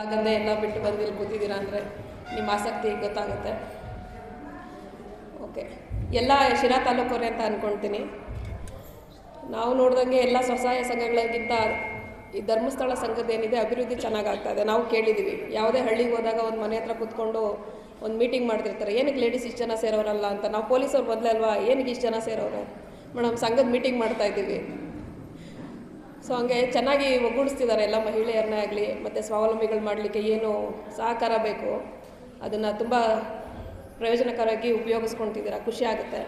ಆಗದೆ ಎಲ್ಲ ಬಿಟ್ಟು ಬಂದು ಇಲ್ಲಿ ಕೂತಿದ್ದೀರಾ ಅಂದರೆ ನಿಮ್ಮ ಆಸಕ್ತಿ ಗೊತ್ತಾಗುತ್ತೆ. ಓಕೆ ಎಲ್ಲ ಶಿರಾ ತಾಲೂಕವ್ರೆ ಅಂತ ಅಂದ್ಕೊಳ್ತೀನಿ ನಾವು ನೋಡ್ದಂಗೆ ಎಲ್ಲ ಸ್ವಸಹಾಯ ಸಂಘಗಳಿಗಿಂತ ಈ ಧರ್ಮಸ್ಥಳ ಸಂಘದ ಏನಿದೆ ಅಭಿವೃದ್ಧಿ ಚೆನ್ನಾಗಿ ಆಗ್ತಾ ಇದೆ. ನಾವು ಕೇಳಿದ್ದೀವಿ ಯಾವುದೇ ಹಳ್ಳಿಗೆ ಹೋದಾಗ ಒಂದು ಮನೆ ಹತ್ರ ಕೂತ್ಕೊಂಡು ಒಂದು ಮೀಟಿಂಗ್ ಮಾಡ್ತಿರ್ತಾರೆ. ಏನಕ್ಕೆ ಲೇಡೀಸ್ ಇಷ್ಟು ಜನ ಸೇರೋರಲ್ಲ ಅಂತ. ನಾವು ಪೊಲೀಸವ್ರು ಬದಲಲ್ವಾ ಏನಕ್ಕೆ ಇಷ್ಟು ಜನ ಸೇರೋರು? ಮೇಡಮ್, ಸಂಘದ ಮೀಟಿಂಗ್ ಮಾಡ್ತಾ ಇದ್ದೀವಿ. ಸೊ ಹಂಗೆ ಚೆನ್ನಾಗಿ ಒಗ್ಗೂಡಿಸ್ತಿದ್ದಾರೆ ಎಲ್ಲ ಮಹಿಳೆಯರನ್ನೇ ಆಗಲಿ, ಮತ್ತು ಸ್ವಾವಲಂಬಿಗಳು ಮಾಡಲಿಕ್ಕೆ ಏನು ಸಹಕಾರ ಬೇಕು, ಅದನ್ನು ತುಂಬ ಪ್ರಯೋಜನಕರವಾಗಿ ಉಪಯೋಗಿಸ್ಕೊಳ್ತಿದ್ದೀರಾ, ಖುಷಿ ಆಗುತ್ತೆ.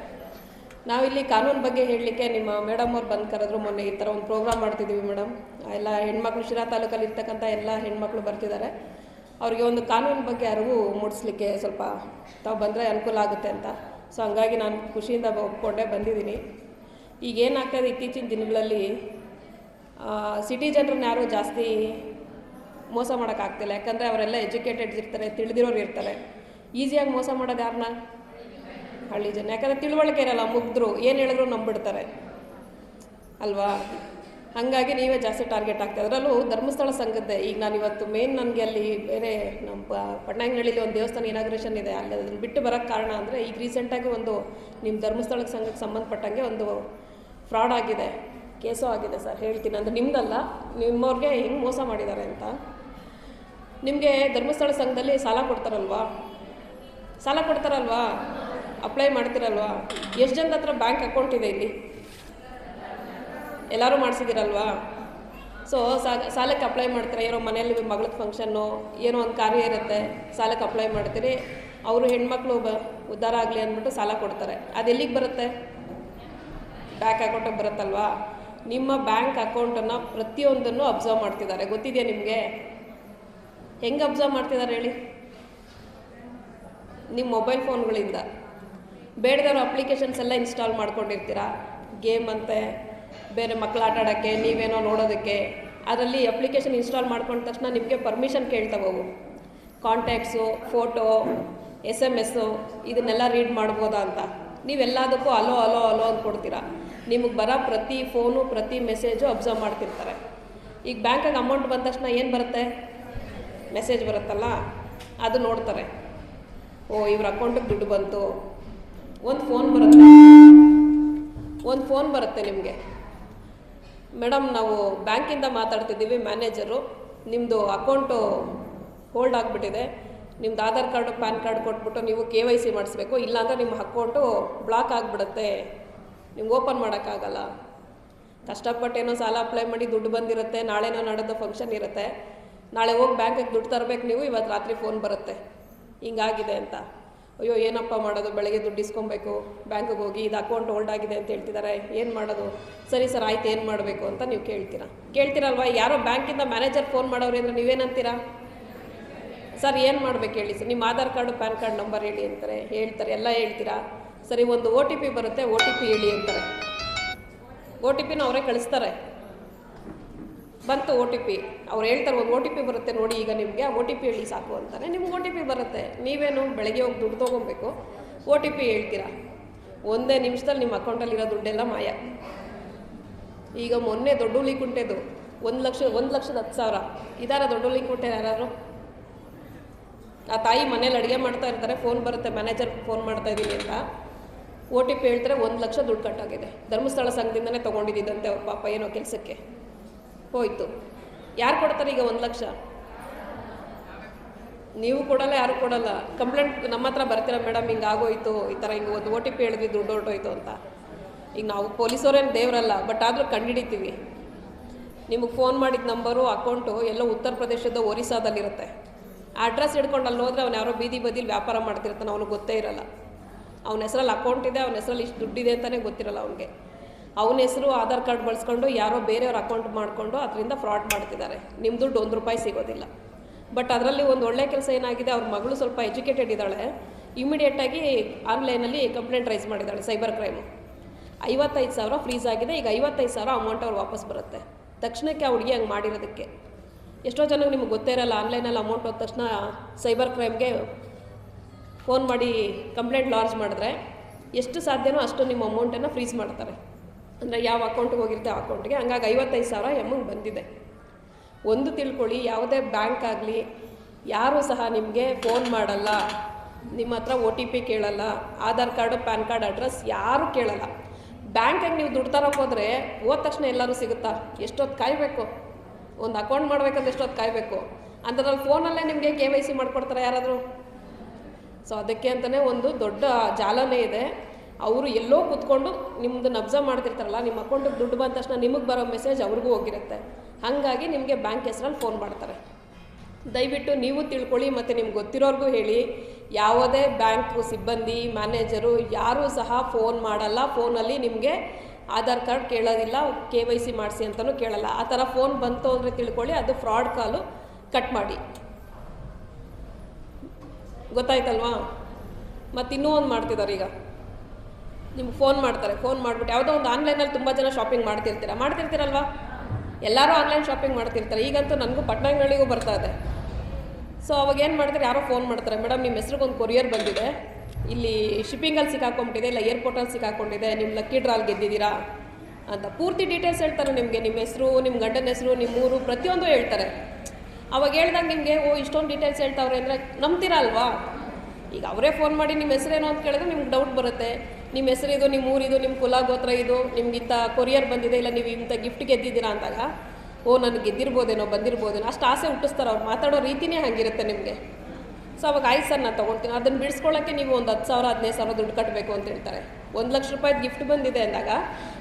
ನಾವಿಲ್ಲಿ ಕಾನೂನು ಬಗ್ಗೆ ಹೇಳಲಿಕ್ಕೆ ನಿಮ್ಮ ಮೇಡಮ್ ಅವ್ರು ಬಂದು ಕರೆದ್ರು ಮೊನ್ನೆ ಈ ಥರ ಒಂದು ಪ್ರೋಗ್ರಾಮ್ ಮಾಡ್ತಿದ್ದೀವಿ ಮೇಡಮ್ ಎಲ್ಲ ಹೆಣ್ಮಕ್ಳು ಶಿರಾ ತಾಲೂಕಲ್ಲಿ ಇರ್ತಕ್ಕಂಥ ಎಲ್ಲ ಹೆಣ್ಮಕ್ಳು ಬರ್ತಿದ್ದಾರೆ. ಅವರಿಗೆ ಒಂದು ಕಾನೂನು ಬಗ್ಗೆ ಅರಿವು ಮೂಡಿಸ್ಲಿಕ್ಕೆ ಸ್ವಲ್ಪ ತಾವು ಬಂದರೆ ಅನುಕೂಲ ಆಗುತ್ತೆ ಅಂತ. ಸೊ ಹಂಗಾಗಿ ನಾನು ಖುಷಿಯಿಂದ ಒಪ್ಕೊಂಡೆ ಬಂದಿದ್ದೀನಿ. ಈಗ ಏನಾಗ್ತಾಯಿದೆ ಇತ್ತೀಚಿನ ದಿನಗಳಲ್ಲಿ ಸಿಟಿ ಜನರನ್ನ ಯಾರೂ ಜಾಸ್ತಿ ಮೋಸ ಮಾಡೋಕ್ಕಾಗ್ತಿಲ್ಲ. ಯಾಕಂದರೆ ಅವರೆಲ್ಲ ಎಜುಕೇಟೆಡ್ ಇರ್ತಾರೆ, ತಿಳಿದಿರೋರು ಇರ್ತಾರೆ. ಈಸಿಯಾಗಿ ಮೋಸ ಮಾಡೋದು ಯಾರನ್ನ ಹಳ್ಳಿ ಜನ. ಯಾಕಂದರೆ ತಿಳುವಳಿಕೆ ಇರಲ್ಲ, ಮುಗ್ದ್ರು. ಏನು ಹೇಳಿದ್ರು ನಂಬಿಡ್ತಾರೆ. ಅಲ್ವಾ? ಹಾಗಾಗಿ ನೀವೇ ಜಾಸ್ತಿ ಟಾರ್ಗೆಟ್ ಆಗ್ತಾ ಅದರಲ್ಲೂ ಧರ್ಮಸ್ಥಳ ಸಂಘದ್ದೇ. ಈಗ ನಾನು ಇವತ್ತು ಮೇನ್ ನನಗೆ ಅಲ್ಲಿ ಬೇರೆ ನಮ್ಮ ಪ- ಪಟ್ನಾಯಕನಹಳ್ಳಿಲಿ ಒಂದು ದೇವಸ್ಥಾನ ಇನಾಗ್ರೇಷನ್ ಇದೆ. ಅಲ್ಲಿ ಅದನ್ನು ಬಿಟ್ಟು ಬರೋಕ್ಕೆ ಕಾರಣ ಅಂದರೆ ಈಗ ರೀಸೆಂಟಾಗಿ ಒಂದು ನಿಮ್ಮ ಧರ್ಮಸ್ಥಳ ಸಂಘಕ್ಕೆ ಸಂಬಂಧಪಟ್ಟಂಗೆ ಒಂದು ಫ್ರಾಡ್ ಆಗಿದೆ. ಕೇಸು ಆಗಿದೆ ಸರ್, ಹೇಳ್ತೀನಿ ಅಂದರೆ ನಿಮ್ಮದಲ್ಲ ನಿಮ್ಮವ್ರಿಗೆ ಹೆಂಗೆ ಮೋಸ ಮಾಡಿದ್ದಾರೆ ಅಂತ. ನಿಮಗೆ ಧರ್ಮಸ್ಥಳ ಸಂಘದಲ್ಲಿ ಸಾಲ ಕೊಡ್ತಾರಲ್ವಾ? ಸಾಲ ಕೊಡ್ತಾರಲ್ವಾ? ಅಪ್ಲೈ ಮಾಡ್ತೀರಲ್ವಾ? ಎಷ್ಟು ಜನದ ಹತ್ರ ಬ್ಯಾಂಕ್ ಅಕೌಂಟ್ ಇದೆ ಇಲ್ಲಿ? ಎಲ್ಲರೂ ಮಾಡಿಸಿದ್ದೀರಲ್ವಾ ಸೊ, ಸಾಲಕ್ಕೆ ಅಪ್ಲೈ ಮಾಡ್ತೀರಾ? ಏನೋ ಮನೇಲಿ ಮಗಳದ ಫಂಕ್ಷನ್ನು ಏನೋ ಒಂದು ಕಾರ್ಯ ಇರುತ್ತೆ, ಸಾಲಕ್ಕೆ ಅಪ್ಲೈ ಮಾಡ್ತೀರಿ. ಅವರು ಹೆಣ್ಮಕ್ಳು ಬ, ಉದ್ಧಾರ ಆಗಲಿ ಅಂದ್ಬಿಟ್ಟು ಸಾಲ ಕೊಡ್ತಾರೆ. ಅದು ಎಲ್ಲಿಗೆ ಬರುತ್ತೆ? ಬ್ಯಾಂಕ್ ಅಕೌಂಟಿಗೆ ಬರುತ್ತಲ್ವಾ? ನಿಮ್ಮ ಬ್ಯಾಂಕ್ ಅಕೌಂಟನ್ನು ಪ್ರತಿಯೊಂದನ್ನು ಅಬ್ಸರ್ವ್ ಮಾಡ್ತಿದ್ದಾರೆ. ಗೊತ್ತಿದೆಯಾ ನಿಮಗೆ? ಹೆಂಗೆ ಅಬ್ಸರ್ವ್ ಮಾಡ್ತಿದ್ದಾರೆ ಹೇಳಿ? ನಿಮ್ಮ ಮೊಬೈಲ್ ಫೋನ್ಗಳಿಂದ. ಬೇಡದವ್ರ ಅಪ್ಲಿಕೇಶನ್ಸ್ ಎಲ್ಲ ಇನ್ಸ್ಟಾಲ್ ಮಾಡ್ಕೊಂಡಿರ್ತೀರಾ? ಗೇಮ್ ಅಂತೆ, ಬೇರೆ ಮಕ್ಕಳು ಆಟ ಆಡೋಕ್ಕೆ, ನೀವೇನೋ ನೋಡೋದಕ್ಕೆ. ಅದರಲ್ಲಿ ಅಪ್ಲಿಕೇಶನ್ ಇನ್ಸ್ಟಾಲ್ ಮಾಡ್ಕೊಂಡ ತಕ್ಷಣ ನಿಮಗೆ ಪರ್ಮಿಷನ್ ಕೇಳ್ತಾ ಅವು contacts, photo, S M S, ಇದನ್ನೆಲ್ಲ ರೀಡ್ ಮಾಡ್ಬೋದಾ ಅಂತ. ನೀವೆಲ್ಲದಕ್ಕೂ ಅಲೋ ಅಲೋ ಅಲೋ ಅಂತ ಕೊಡ್ತೀರಾ ನಿಮಗೆ ಬರೋ ಪ್ರತಿ ಫೋನು, ಪ್ರತಿ ಮೆಸೇಜು ಅಬ್ಸರ್ವ್ ಮಾಡ್ತಿರ್ತಾರೆ. ಈಗ ಬ್ಯಾಂಕಾಗ ಅಮೌಂಟ್ ಬಂದ ತಕ್ಷಣ ಏನು ಬರುತ್ತೆ? ಮೆಸೇಜ್ ಬರುತ್ತಲ್ಲ, ಅದು ನೋಡ್ತಾರೆ. ಓ, ಇವ್ರ ಅಕೌಂಟಿಗೆ ದುಡ್ಡು ಬಂತು. ಒಂದು ಫೋನ್ ಬರುತ್ತೆ. ಒಂದು ಫೋನ್ ಬರುತ್ತೆ ನಿಮಗೆ. ಮೇಡಮ್, ನಾವು ಬ್ಯಾಂಕಿಂದ ಮಾತಾಡ್ತಿದ್ದೀವಿ, ಮ್ಯಾನೇಜರು. ನಿಮ್ಮದು ಅಕೌಂಟು ಹೋಲ್ಡ್ ಆಗಿಬಿಟ್ಟಿದೆ. ನಿಮ್ದು ಆಧಾರ್ ಕಾರ್ಡು, ಪ್ಯಾನ್ ಕಾರ್ಡ್ ಕೊಟ್ಬಿಟ್ಟು ನೀವು ಕೆ ವೈ ಸಿ ಮಾಡಿಸ್ಬೇಕು. ಇಲ್ಲಾಂದರೆ ನಿಮ್ಮ ಅಕೌಂಟು ಬ್ಲಾಕ್ ಆಗಿಬಿಡುತ್ತೆ. ನಿಮ್ಗೆ ಓಪನ್ ಮಾಡೋಕ್ಕಾಗಲ್ಲ. ಕಷ್ಟಪಟ್ಟೇನೋ ಸಾಲ ಅಪ್ಲೈ ಮಾಡಿ ದುಡ್ಡು ಬಂದಿರುತ್ತೆ, ನಾಳೆನೋ ನಾಡೋದು ಫಂಕ್ಷನ್ ಇರುತ್ತೆ. ನಾಳೆ ಹೋಗಿ ಬ್ಯಾಂಕಿಗೆ ದುಡ್ಡು ತರಬೇಕು ನೀವು, ಇವತ್ತು ರಾತ್ರಿ ಫೋನ್ ಬರುತ್ತೆ. ಹಿಂಗಾಗಿದೆ ಅಂತ. ಅಯ್ಯೋ, ಏನಪ್ಪ ಮಾಡೋದು? ಬೆಳಗ್ಗೆ ದುಡ್ಡು ಇಸ್ಕೊಬೇಕು ಬ್ಯಾಂಕಿಗೆ ಹೋಗಿ ಇದು ಅಕೌಂಟ್ ಹೋಲ್ಡ್ ಆಗಿದೆ ಅಂತ ಹೇಳ್ತಿದ್ದಾರೆ. ಏನು ಮಾಡೋದು? ಸರಿ ಸರ್, ಆಯ್ತು, ಏನು ಮಾಡಬೇಕು ಅಂತ ನೀವು ಕೇಳ್ತೀರಾ? ಕೇಳ್ತೀರಲ್ವಾ? ಯಾರೋ ಬ್ಯಾಂಕಿಂದ ಮ್ಯಾನೇಜರ್ ಫೋನ್ ಮಾಡೋರು ಅಂದರೆ ನೀವೇನಂತೀರಾ? ಸರ್, ಏನು ಮಾಡ್ಬೇಕು ಹೇಳಿ ಸರ್? ನಿಮ್ಮ Aadhaar card, PAN card number ಹೇಳಿ ಅಂತಾರೆ. ಹೇಳ್ತಾರೆ, ಎಲ್ಲ ಹೇಳ್ತೀರಾ? ಸರಿ, ಒಂದು ಓ ಟಿ ಪಿ ಬರುತ್ತೆ, ಒ ಟಿ ಪಿ ಹೇಳಿ ಅಂತಾರೆ. ಓ ಟಿ ಪಿನ ಅವರೇ ಕಳಿಸ್ತಾರೆ. ಬಂತು ಒ ಟಿ ಪಿ. ಅವ್ರು ಹೇಳ್ತಾರೆ, ಒಂದು ಒ ಟಿ ಪಿ ಬರುತ್ತೆ ನೋಡಿ ಈಗ ನಿಮಗೆ ಓ ಟಿ ಪಿ ಹೇಳಿ ಸಾಕು ಅಂತಾನೆ ನಿಮ್ಗೆ ಒ ಟಿ ಪಿ ಬರುತ್ತೆ. ನೀವೇನು ಬೆಳಗ್ಗೆ ಹೋಗಿ ದುಡ್ಡು ತೊಗೊಬೇಕು, ಒ ಟಿ ಪಿ ಹೇಳ್ತೀರಾ? ಒಂದೇ ನಿಮಿಷದಲ್ಲಿ ನಿಮ್ಮ ಅಕೌಂಟಲ್ಲಿರೋ ದುಡ್ಡೆಲ್ಲ ಮಾಯ. ಈಗ ಮೊನ್ನೆ ದೊಡ್ಡ ಕುಂಟೆದು, ಒಂದು ಲಕ್ಷ, ಒಂದು ಲಕ್ಷದ ಹತ್ತು ಸಾವಿರ. ಇದಾರ ದೊಡ್ಡ ಕುಂಟೆ ಯಾರು ಆ ತಾಯಿ ಮನೇಲಿ ಅಡುಗೆ ಮಾಡ್ತಾ ಇರ್ತಾರೆ, ಫೋನ್ ಬರುತ್ತೆ, ಮ್ಯಾನೇಜರ್, ಫೋನ್ ಮಾಡ್ತಾ ಇದ್ದೀನಿ ಅಂತ. ಒ ಟಿ ಪಿ ಹೇಳ್ತಾರೆ ಒಂದು ಲಕ್ಷ ದುಡ್ಡು ಕಟ್ಟಾಗಿದೆ. ಧರ್ಮಸ್ಥಳ ಸಂಘದಿಂದನೇ ತೊಗೊಂಡಿದ್ದಂತೆ ಅವ್ರ ಪಾಪ ಏನೋ ಕೆಲಸಕ್ಕೆ. ಹೋಯ್ತು. ಯಾರು ಕೊಡ್ತಾರೆ ಈಗ ಒಂದು ಲಕ್ಷ? ನೀವು ಕೊಡಲ್ಲ, ಯಾರು ಕೊಡಲ್ಲ. ಕಂಪ್ಲೇಂಟ್ ನಮ್ಮ ಹತ್ರ ಬರ್ತೀರ ಮೇಡಮ್, ಹಿಂಗೆ ಆಗೋಯ್ತು, ಈ ಥರ ಹಿಂಗೆ ಒಂದು ಓ ಟಿ ಪಿ ಹೇಳಿದ್ವಿ, ದುಡ್ಡು ಹೊರಟೋಯ್ತು ಅಂತ. ಈಗ ನಾವು ಪೊಲೀಸವ್ರೇನು ದೇವರಲ್ಲ, ಬಟ್ ಆದರೂ ಕಂಡುಹಿಡಿತೀವಿ. ನಿಮಗೆ ಫೋನ್ ಮಾಡಿದ ನಂಬರು, ಅಕೌಂಟು, ಎಲ್ಲ ಉತ್ತರ ಪ್ರದೇಶದ ಒರಿಸ್ಸಾದಲ್ಲಿರುತ್ತೆ. ಆ ಅಡ್ರೆಸ್ ಹಿಡ್ಕೊಂಡು ಅಲ್ಲಿ ಹೋದ್ರೆ ಅವ್ನು ಯಾರೋ ಬೀದಿ ಬದಿಲಿ ವ್ಯಾಪಾರ ಮಾಡ್ತಿರ್ತಾನೆ, ಅವನಿಗೆ ಗೊತ್ತೇ ಇರಲ್ಲ. ಅವನ ಹೆಸರಲ್ಲಿ ಅಕೌಂಟ್ ಇದೆ, ಅವನ ಹೆಸರಲ್ಲಿ ಇಷ್ಟು ದುಡ್ಡಿದೆ ಅಂತಲೇ ಗೊತ್ತಿರಲ್ಲ ಅವನಿಗೆ. ಅವನ ಹೆಸರು ಆಧಾರ್ ಕಾರ್ಡ್ ಬಳಸ್ಕೊಂಡು ಯಾರೋ ಬೇರೆಯವ್ರ ಅಕೌಂಟ್ ಮಾಡಿಕೊಂಡು ಅದರಿಂದ ಫ್ರಾಡ್ ಮಾಡ್ತಿದ್ದಾರೆ. ನಿಮ್ಮ ದುಡ್ಡು ಒಂದು ರೂಪಾಯಿ ಸಿಗೋದಿಲ್ಲ. ಬಟ್ ಅದರಲ್ಲಿ ಒಂದು ಒಳ್ಳೆ ಕೆಲಸ ಏನಾಗಿದೆ, ಅವ್ರ ಮಗಳು ಸ್ವಲ್ಪ ಎಜುಕೇಟೆಡ್ ಇದ್ದಾಳೆ. ಇಮಿಡಿಯೇಟಾಗಿ ಆನ್ಲೈನಲ್ಲಿ ಕಂಪ್ಲೇಂಟ್ ರೈಸ್ ಮಾಡಿದ್ದಾಳೆ ಸೈಬರ್ ಕ್ರೈಮು ಐವತ್ತೈದು ಸಾವಿರ ಫ್ರೀಸ್ ಆಗಿದೆ, ಈಗ ಐವತ್ತೈದು ಸಾವಿರ ಅಮೌಂಟ್ ಅವ್ರು ವಾಪಸ್ ಬರುತ್ತೆ. ತಕ್ಷಣಕ್ಕೆ ಆ ಹುಡುಗಿ ಹಂಗೆ ಮಾಡಿರೋದಕ್ಕೆ. ಎಷ್ಟೋ ಜನಕ್ಕೆ ನಿಮ್ಗೆ ಗೊತ್ತೇ ಇರಲ್ಲ ಆನ್ಲೈನಲ್ಲಿ ಅಮೌಂಟ್ ಹೋದ ತಕ್ಷಣ ಸೈಬರ್ ಕ್ರೈಮ್ಗೆ ಫೋನ್ ಮಾಡಿ ಕಂಪ್ಲೇಂಟ್ ಲಾರ್ಜ್ ಮಾಡಿದ್ರೆ ಎಷ್ಟು ಸಾಧ್ಯನೋ ಅಷ್ಟು ನಿಮ್ಮ ಅಮೌಂಟನ್ನು ಫ್ರೀಸ್ ಮಾಡ್ತಾರೆ. ಅಂದರೆ ಯಾವ ಅಕೌಂಟ್ಗೆ ಹೋಗಿರುತ್ತೆ ಆ ಅಕೌಂಟ್ಗೆ. ಹಂಗಾಗಿ ಐವತ್ತೈದು ಸಾವಿರ ಎಮ್ಮಂಗೆ ಬಂದಿದೆ. ಒಂದು ತಿಳ್ಕೊಳ್ಳಿ, ಯಾವುದೇ ಬ್ಯಾಂಕ್ ಆಗಲಿ, ಯಾರೂ ಸಹ ನಿಮಗೆ ಫೋನ್ ಮಾಡಲ್ಲ, ನಿಮ್ಮ ಹತ್ರ ಒ ಟಿ ಪಿ ಕೇಳಲ್ಲ, Aadhaar card, PAN card, address ಯಾರೂ ಕೇಳಲ್ಲ. ಬ್ಯಾಂಕಾಗಿ ನೀವು ದುಡ್ಡು ತರೋಕೆ ಹೋದರೆ ಹೋದ ತಕ್ಷಣ ಎಲ್ಲರೂ ಸಿಗುತ್ತಾ? ಎಷ್ಟೊತ್ತು ಕಾಯಬೇಕು? ಒಂದು ಅಕೌಂಟ್ ಮಾಡಬೇಕಂದ್ರೆ ಎಷ್ಟೊತ್ತು ಕಾಯಬೇಕು? ಅಂಥದ್ರಲ್ಲಿ ಫೋನಲ್ಲೇ ನಿಮಗೆ ಕೆ ವೈ ಸಿ ಮಾಡಿಕೊಡ್ತಾರೆ ಯಾರಾದರೂ? ಸೊ ಅದಕ್ಕೆ ಅಂತಲೇ ಒಂದು ದೊಡ್ಡ ಜಾಲನೇ ಇದೆ. ಅವರು ಎಲ್ಲೋ ಕೂತ್ಕೊಂಡು ನಿಮ್ದು ಅಬ್ಸರ್ವ್ ಮಾಡ್ತಿರ್ತಾರಲ್ಲ, ನಿಮ್ಮ ಅಕೌಂಟಿಗೆ ದುಡ್ಡು ಬಂದ ತಕ್ಷಣ ನಿಮಗೆ ಬರೋ ಮೆಸೇಜ್ ಅವ್ರಿಗೂ ಹೋಗಿರುತ್ತೆ. ಹಾಗಾಗಿ ನಿಮಗೆ ಬ್ಯಾಂಕ್ ಹೆಸರಲ್ಲಿ ಫೋನ್ ಮಾಡ್ತಾರೆ. ದಯವಿಟ್ಟು ನೀವು ತಿಳ್ಕೊಳ್ಳಿ ಮತ್ತು ನಿಮ್ಗೆ ಗೊತ್ತಿರೋರ್ಗೂ ಹೇಳಿ. ಯಾವುದೇ ಬ್ಯಾಂಕ್ ಸಿಬ್ಬಂದಿ, ಮ್ಯಾನೇಜರು ಯಾರೂ ಸಹ ಫೋನ್ ಮಾಡಲ್ಲ. ಫೋನಲ್ಲಿ ನಿಮಗೆ ಆಧಾರ್ ಕಾರ್ಡ್ ಕೇಳೋದಿಲ್ಲ, ಕೆ ವೈ ಸಿ ಮಾಡಿಸಿ ಅಂತಲೂ ಕೇಳಲ್ಲ. ಆ ಥರ ಫೋನ್ ಬಂತು ಅಂದರೆ ತಿಳ್ಕೊಳ್ಳಿ, ಅದು ಫ್ರಾಡ್ ಕಾಲು ಕಟ್ ಮಾಡಿ. ಗೊತ್ತಾಯ್ತಲ್ವಾ? ಮತ್ತು ಇನ್ನೂ ಒಂದು ಮಾಡ್ತಿದ್ದಾರೆ ಈಗ. ನಿಮ್ಗೆ ಫೋನ್ ಮಾಡ್ತಾರೆ ಫೋನ್ ಮಾಡಿಬಿಟ್ಟು ಯಾವುದೋ ಒಂದು ಆನ್ಲೈನಲ್ಲಿ ತುಂಬ ಜನ ಶಾಪಿಂಗ್ ಮಾಡ್ತಿರ್ತೀರ? ಮಾಡ್ತಿರ್ತೀರಲ್ವಾ? ಎಲ್ಲರೂ ಆನ್ಲೈನ್ ಶಾಪಿಂಗ್ ಮಾಡ್ತಿರ್ತಾರೆ. ಈಗಂತೂ ನನಗೂ ಪಟ್ಟಣಗಳಿಗೂ ಬರ್ತಾ ಇದೆ. ಸೊ ಅವಾಗ ಏನು ಮಾಡ್ತಾರೆ? ಯಾರೋ ಫೋನ್ ಮಾಡ್ತಾರೆ. ಮೇಡಮ್ ನಿಮ್ಮ ಹೆಸ್ರಿಗೆ ಒಂದು ಕೊರಿಯರ್ ಬಂದಿದೆ. ಇಲ್ಲಿ ಶಿಪ್ಪಿಂಗಲ್ಲಿ ಸಿಕ್ಕಾಕೊಂಬಿಟ್ಟಿದೆ ಇಲ್ಲ ಏರ್ಪೋರ್ಟಲ್ಲಿ ಸಿಕ್ಕಾಕೊಂಡಿದೆ. ನಿಮ್ಮ ಲಕ್ಕಿ ಡ್ರಾಲ್ ಗೆದ್ದಿದ್ದೀರಾ? ಅಂತ ಪೂರ್ತಿ ಡೀಟೇಲ್ಸ್ ಹೇಳ್ತಾರೆ ನಿಮಗೆ. ನಿಮ್ಮ ಹೆಸರು ನಿಮ್ಮ ಗಂಡನ ಹೆಸರು ನಿಮ್ಮ ಊರು, ಪ್ರತಿಯೊಂದು ಹೇಳ್ತಾರೆ. ಅವಾಗ ಹೇಳ್ದಾಗ ನಿಮಗೆ, ಓ, ಇಷ್ಟೊಂದು ಡೀಟೇಲ್ಸ್ ಹೇಳ್ತಾವ್ರೆ ಅಂದರೆ ನಂಬ್ತೀರಾ ಅಲ್ವಾ? ಈಗ ಅವರೇ ಫೋನ್ ಮಾಡಿ ನಿಮ್ಮ ಹೆಸರೇನು ಅಂತ ಕೇಳಿದ್ರೆ ನಿಮ್ಗೆ ಡೌಟ್ ಬರುತ್ತೆ. ನಿಮ್ಮ ಹೆಸರಿದು ನಿಮ್ಮ ಊರಿದು ನಿಮ್ಮ ಕುಲ ಗೋತ್ರ ಇದು, ನಿಮ್ಗೆ ಇಂಥ ಕೊರಿಯರ್ ಬಂದಿದೆ, ಇಲ್ಲ ನೀವು ಇಂಥ ಗಿಫ್ಟ್ ಗೆದ್ದಿದ್ದೀರಾ ಅಂದಾಗ, ಓ, ನನಗೆ ಗೆದ್ದಿರ್ಬೋದೇನೋ, ಬಂದಿರ್ಬೋದೇನೋ, ಅಷ್ಟು ಆಸೆ ಹುಟ್ಟಿಸ್ತಾರೆ ಅವ್ರು. ಮಾತಾಡೋ ರೀತಿನೇ ಹಾಗಿರುತ್ತೆ ನಿಮಗೆ. ಸೊ ಅವಾಗ, ಆಯ್ತು ಸರ್, ನಾನು ತೊಗೊಳ್ತೀನಿ. ಅದನ್ನು ಬಿಡಿಸ್ಕೊಳ್ಳೋಕ್ಕೆ ನೀವು ಒಂದು ಹತ್ತು ಸಾವಿರ, ಹದಿನೈದು ಸಾವಿರ ದುಡ್ಡು ಕಟ್ಟಬೇಕು ಅಂತ ಹೇಳ್ತಾರೆ. ಒಂದು ಲಕ್ಷ ರೂಪಾಯಿ ಗಿಫ್ಟ್ ಬಂದಿದೆ ಅಂದಾಗ,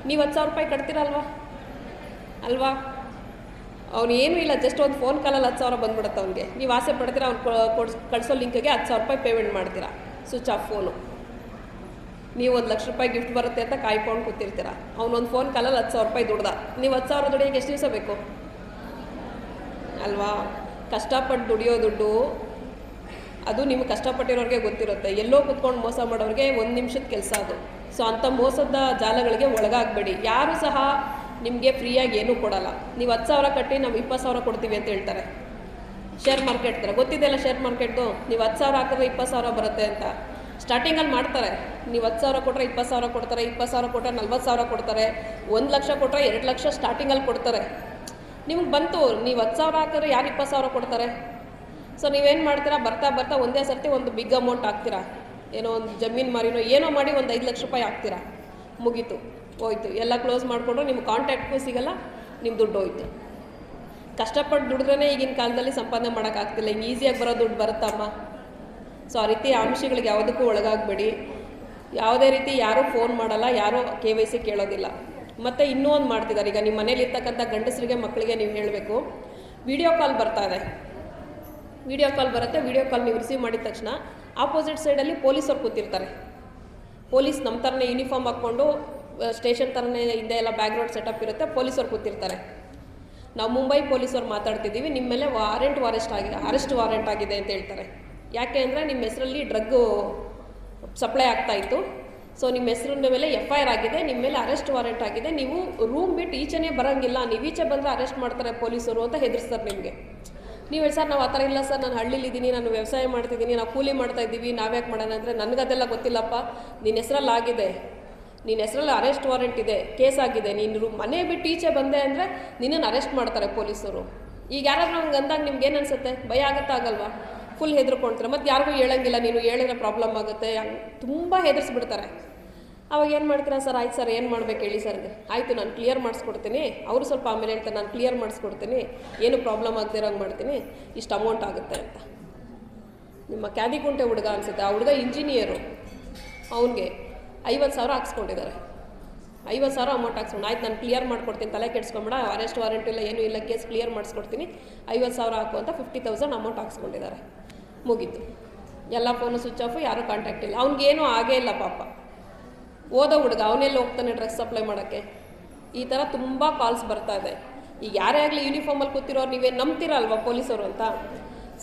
ನೀವು ಹತ್ತು ಸಾವಿರ ರೂಪಾಯಿ ಕಟ್ತೀರಲ್ವಾ? ಅಲ್ವಾ? ಅವ್ನು ಏನೂ ಇಲ್ಲ ಜಸ್ಟ್ ಒಂದು ಫೋನ್ ಕಾಲಲ್ಲಿ ಹತ್ತು ಸಾವಿರ ಬಂದ್ಬಿಡುತ್ತೆ ಅವ್ನಿಗೆ. ನೀವು ಆಸೆ ಪಡ್ತೀರ ಅವ್ನು ಕೊಡ್ಸ್ ಕಳಿಸೋ ಲಿಂಕ್ಗೆ ಹತ್ತು ಸಾವಿರ ರೂಪಾಯಿ ಪೇಮೆಂಟ್ ಮಾಡ್ತೀರಾ. ಸ್ವಿಚ್ ಆಫ್ ಫೋನು ನೀವು ಒಂದು ಲಕ್ಷ ರೂಪಾಯಿ ಗಿಫ್ಟ್ ಬರುತ್ತೆ ಅಂತ ಕಾಯ್ಕೊಂಡು ಕೂತಿರ್ತೀರ. ಅವ್ನೊಂದು ಫೋನ್ ಕಾಲಲ್ಲಿ ಹತ್ತು ಸಾವಿರ ರೂಪಾಯಿ ದುಡ್ದ. ನೀವು ಹತ್ತು ಸಾವಿರ ದುಡಿಯೋಕೆ ಎಷ್ಟು ದಿವಸ ಬೇಕು? ಅಲ್ವಾ? ಕಷ್ಟಪಟ್ಟು ದುಡಿಯೋ ದುಡ್ಡು, ಅದು ನಿಮ್ಗೆ ಕಷ್ಟಪಟ್ಟಿರೋರಿಗೆ ಗೊತ್ತಿರುತ್ತೆ. ಎಲ್ಲೋ ಕುತ್ಕೊಂಡು ಮೋಸ ಮಾಡೋರಿಗೆ ಒಂದು ನಿಮಿಷದ ಕೆಲಸ ಅದು. ಸೊ ಅಂಥ ಮೋಸದ ಜಾಲಗಳಿಗೆ ಒಳಗಾಗಬೇಡಿ. ಯಾರು ಸಹ ನಿಮಗೆ ಫ್ರೀಯಾಗಿ ಏನೂ ಕೊಡಲ್ಲ. ನೀವು ಹತ್ತು ಸಾವಿರ ಕಟ್ಟಿ ನಾವು ಇಪ್ಪತ್ತು ಸಾವಿರ ಕೊಡ್ತೀವಿ ಅಂತ ಹೇಳ್ತಾರೆ. ಶೇರ್ ಮಾರ್ಕೆಟ್ ಥರ ಗೊತ್ತಿದೆಯಲ್ಲ ಶೇರ್ ಮಾರ್ಕೆಟ್ದು ನೀವು ಹತ್ತು ಸಾವಿರ ಹಾಕಿದ್ರೆ ಇಪ್ಪತ್ತು ಸಾವಿರ ಬರುತ್ತೆ ಅಂತ. ಸ್ಟಾರ್ಟಿಂಗಲ್ಲಿ ಮಾಡ್ತಾರೆ. ನೀವು ಹತ್ತು ಸಾವಿರ ಕೊಟ್ಟರೆ ಇಪ್ಪತ್ತು ಸಾವಿರ ಕೊಡ್ತಾರೆ, ಇಪ್ಪತ್ತು ಸಾವಿರ ಕೊಟ್ಟರೆ ನಲ್ವತ್ತು ಸಾವಿರ ಕೊಡ್ತಾರೆ, ಒಂದು ಲಕ್ಷ ಕೊಟ್ಟರೆ ಎರಡು ಲಕ್ಷ ಸ್ಟಾರ್ಟಿಂಗಲ್ಲಿ ಕೊಡ್ತಾರೆ. ನಿಮ್ಗೆ ಬಂತು, ನೀವು ಹತ್ತು ಸಾವಿರ ಹಾಕಿದ್ರೆ ಯಾರು ಇಪ್ಪತ್ತು ಸಾವಿರ ಕೊಡ್ತಾರೆ? ಸೊ ನೀವೇನು ಮಾಡ್ತೀರಾ? ಬರ್ತಾ ಬರ್ತಾ ಒಂದೇ ಸರ್ತಿ ಒಂದು ಬಿಗ್ ಅಮೌಂಟ್ ಹಾಕ್ತೀರಾ? ಏನೋ ಒಂದು ಜಮೀನು ಮಾರಿನೋ, ಏನೋ ಮಾಡಿ ಒಂದು ಐದು ಲಕ್ಷ ರೂಪಾಯಿ ಹಾಕ್ತೀರಾ? ಮುಗೀತು. ಹೋಯ್ತು. ಎಲ್ಲ ಕ್ಲೋಸ್ ಮಾಡಿಕೊಂಡ್ರೆ ನಿಮ್ಮ ಕಾಂಟ್ಯಾಕ್ಟ್ಗೂ ಸಿಗಲ್ಲ ನಿಮ್ಮ ದುಡ್ಡು ಹೋಯ್ತು. ಕಷ್ಟಪಟ್ಟು ದುಡಿದ್ರೆ ಈಗಿನ ಕಾಲದಲ್ಲಿ ಸಂಪಾದನೆ ಮಾಡೋಕ್ಕಾಗ್ತಿಲ್ಲ ಹಿಂಗೆ ಈಸಿಯಾಗಿ ಬರೋ ದುಡ್ಡು ಬರುತ್ತಮ್ಮ. ಸೊ ಆ ರೀತಿ ಅಂಶಗಳಿಗೆ ಯಾವುದಕ್ಕೂ ಒಳಗಾಗಬೇಡಿ. ಯಾವುದೇ ರೀತಿ ಯಾರೂ ಫೋನ್ ಮಾಡಲ್ಲ, ಯಾರೂ ಕೆ ವೈ ಸಿ ಕೇಳೋದಿಲ್ಲ. ಮತ್ತು ಇನ್ನೂ ಒಂದು ಮಾಡ್ತಿದ್ದಾರೆ. ಈಗ ನಿಮ್ಮ ಮನೇಲಿ ಇರ್ತಕ್ಕಂಥ ಗಂಡಸರಿಗೆ, ಮಕ್ಕಳಿಗೆ ನೀವು ಹೇಳಬೇಕು ವಿಡಿಯೋ ಕಾಲ್ ಬರ್ತಾ ಇದೆ. ವಿಡಿಯೋ ಕಾಲ್ ಬರುತ್ತೆ. ವಿಡಿಯೋ ಕಾಲ್ ನೀವು ರಿಸೀವ್ ಮಾಡಿದ ತಕ್ಷಣ ಆಪೋಸಿಟ್ ಸೈಡಲ್ಲಿ ಪೊಲೀಸರು ಕೂತಿರ್ತಾರೆ. ಪೊಲೀಸ್ ನಮ್ಮ ಥರನೇ ಯೂನಿಫಾರ್ಮ್ ಹಾಕ್ಕೊಂಡು ಸ್ಟೇಷನ್ ಥರನೇ ಹಿಂದೆ ಎಲ್ಲ ಬ್ಯಾಕ್ಗ್ರೌಂಡ್ ಸೆಟಪ್ ಇರುತ್ತೆ ಪೊಲೀಸರು ಕೂತಿರ್ತಾರೆ. ನಾವು ಮುಂಬೈ ಪೊಲೀಸರು ಮಾತಾಡ್ತಿದ್ದೀವಿ ನಿಮ್ಮ ಮೇಲೆ ವಾರೆಂಟ್ ವಾರೆಸ್ಟ್ ಆಗಿದೆ ಅರೆಸ್ಟ್ ವಾರೆಂಟ್ ಆಗಿದೆ ಅಂತ ಹೇಳ್ತಾರೆ. ಯಾಕೆ ಅಂದರೆ ನಿಮ್ಮ ಹೆಸರಲ್ಲಿ ಡ್ರಗ್ಗು ಸಪ್ಲೈ ಆಗ್ತಾ ಇತ್ತು. ಸೊ ನಿಮ್ಮ ಹೆಸರಿನ ಮೇಲೆ ಎಫ್ ಐ ಆರ್ ಆಗಿದೆ ನಿಮ್ಮ ಮೇಲೆ ಅರೆಸ್ಟ್ ವಾರೆಂಟ್ ಆಗಿದೆ, ನೀವು ರೂಮ್ ಬಿಟ್ಟು ಈಚೆನೇ ಬರೋಂಗಿಲ್ಲ, ನೀವು ಈಚೆ ಬಂದರೆ ಅರೆಸ್ಟ್ ಮಾಡ್ತಾರೆ ಪೊಲೀಸರು ಅಂತ ಹೆದರ್ಸ್ತಾರೆ ನಿಮಗೆ. ನೀವು ಹೇಳಿ, ಸರ್, ನಾವು ಆ ಥರ ಇಲ್ಲ, ಸರ್, ನಾನು ಹಳ್ಳಿಲಿದ್ದೀನಿ ನಾನು ವ್ಯವಸಾಯ ಮಾಡ್ತಿದ್ದೀನಿ, ನಾವು ಕೂಲಿ ಮಾಡ್ತಾ ಇದ್ದೀವಿ, ನಾವ್ಯಾಕೆ ಮಾಡೋಣ? ಅಂದರೆ ನನಗದೆಲ್ಲ ಗೊತ್ತಿಲ್ಲಪ್ಪ ನಿನ್ನ ಹೆಸರಲ್ಲಿ ಆಗಿದೆ. ನಿನ್ನ ಹೆಸರಲ್ಲಿ ಅರೆಸ್ಟ್ ವಾರೆಂಟ್ ಇದೆ ಕೇಸ್ ಆಗಿದೆ, ನೀನು ಮನೆ ಬಿಟ್ಟು ಈಚೆ ಬಂದೆ ಅಂದರೆ ನಿನ್ನನ್ನು ಅರೆಸ್ಟ್ ಮಾಡ್ತಾರೆ ಪೊಲೀಸರು. ಈಗ ಯಾರಾದ್ರೂ ನಮ್ಗೆ ಅಂದಾಗ ನಿಮ್ಗೆ ಏನು ಅನ್ಸುತ್ತೆ? ಭಯ ಆಗುತ್ತಾ ಆಗಲ್ವಾ? ಫುಲ್ ಹೆದರ್ಕೊಳ್ತಾರೆ ಮತ್ತು ಯಾರಿಗೂ ಹೇಳಂಗಿಲ್ಲ, ನೀನು ಹೇಳಿದ್ರೆ ಪ್ರಾಬ್ಲಮ್ ಆಗುತ್ತೆ. ತುಂಬ ಹೆದರ್ಸ್ಬಿಡ್ತಾರೆ. ಅವಾಗ ಏನು ಮಾಡ್ತೀರಾ ಸರ್? ಆಯ್ತು ಸರ್, ಏನು ಮಾಡ್ಬೇಕು ಹೇಳಿ ಸರ್ ಆಯಿತು, ನಾನು ಕ್ಲಿಯರ್ ಮಾಡಿಸ್ಕೊಡ್ತೀನಿ. ಅವರು ಸ್ವಲ್ಪ ಆಮೇಲೆ ಹೇಳ್ತಾರೆ, ನಾನು ಕ್ಲಿಯರ್ ಮಾಡಿಸ್ಕೊಡ್ತೀನಿ. ಏನು ಪ್ರಾಬ್ಲಮ್ ಆಗದಿರೋಂಗೆ ಮಾಡ್ತೀನಿ. ಇಷ್ಟು ಅಮೌಂಟ್ ಆಗುತ್ತೆ ಅಂತ. ನಿಮ್ಮ ಕ್ಯಾದಿಗುಂಟೆ ಹುಡುಗ ಅನಿಸುತ್ತೆ. ಆ ಹುಡುಗ ಇಂಜಿನಿಯರು ಅವನಿಗೆ. ಐವತ್ತು ಸಾವಿರ ಹಾಕ್ಸ್ಕೊಂಡಿದ್ದಾರೆ. ಐವತ್ತು ಸಾವಿರ ಅಮೌಂಟ್ ಹಾಕ್ಸ್ಕೊಂಡು, ಆಯ್ತು ನಾನು ಕ್ಲಿಯರ್ ಮಾಡ್ಕೊಡ್ತೀನಿ, ತಲೆ ಕೆಡ್ಸ್ಕೊಂಬೇಡ ಅರೆಸ್ಟ್ ವಾರೆಂಟ್ ಇಲ್ಲ, ಏನೂ ಇಲ್ಲ ಕೇಸ್ ಕ್ಲಿಯರ್ ಮಾಡಿಸ್ಕೊಡ್ತೀನಿ. ಐವತ್ತು ಸಾವಿರ ಹಾಕು ಅಂತ ಫಿಫ್ಟಿ ತೌಸಂಡ್ ಅಮೌಂಟ್ ಹಾಕ್ಸ್ಕೊಂಡಿದ್ದಾರೆ. ಮುಗೀತು. ಎಲ್ಲ ಫೋನು ಸ್ವಿಚ್ ಆಫು ಯಾರೂ ಕಾಂಟ್ಯಾಕ್ಟ್ ಇಲ್ಲ. ಅವ್ನಿಗೇನೂ ಆಗೇ ಇಲ್ಲ ಪಾಪ. ಓದೋ ಹುಡುಗ ಅವನೆಲ್ಲ ಹೋಗ್ತಾನೆ ಡ್ರೆಸ್ ಸಪ್ಲೈ ಮಾಡೋಕ್ಕೆ? ಈ ಥರ ತುಂಬ ಕಾಲ್ಸ್ ಬರ್ತಾ ಇದೆ. ಈಗ ಯಾರೇ ಆಗಲಿ ಯೂನಿಫಾರ್ಮಲ್ಲಿ ಕೂತಿರೋರು ನೀವೇ ನಂಬ್ತೀರ ಅಲ್ವಾ ಪೊಲೀಸರು ಅಂತ?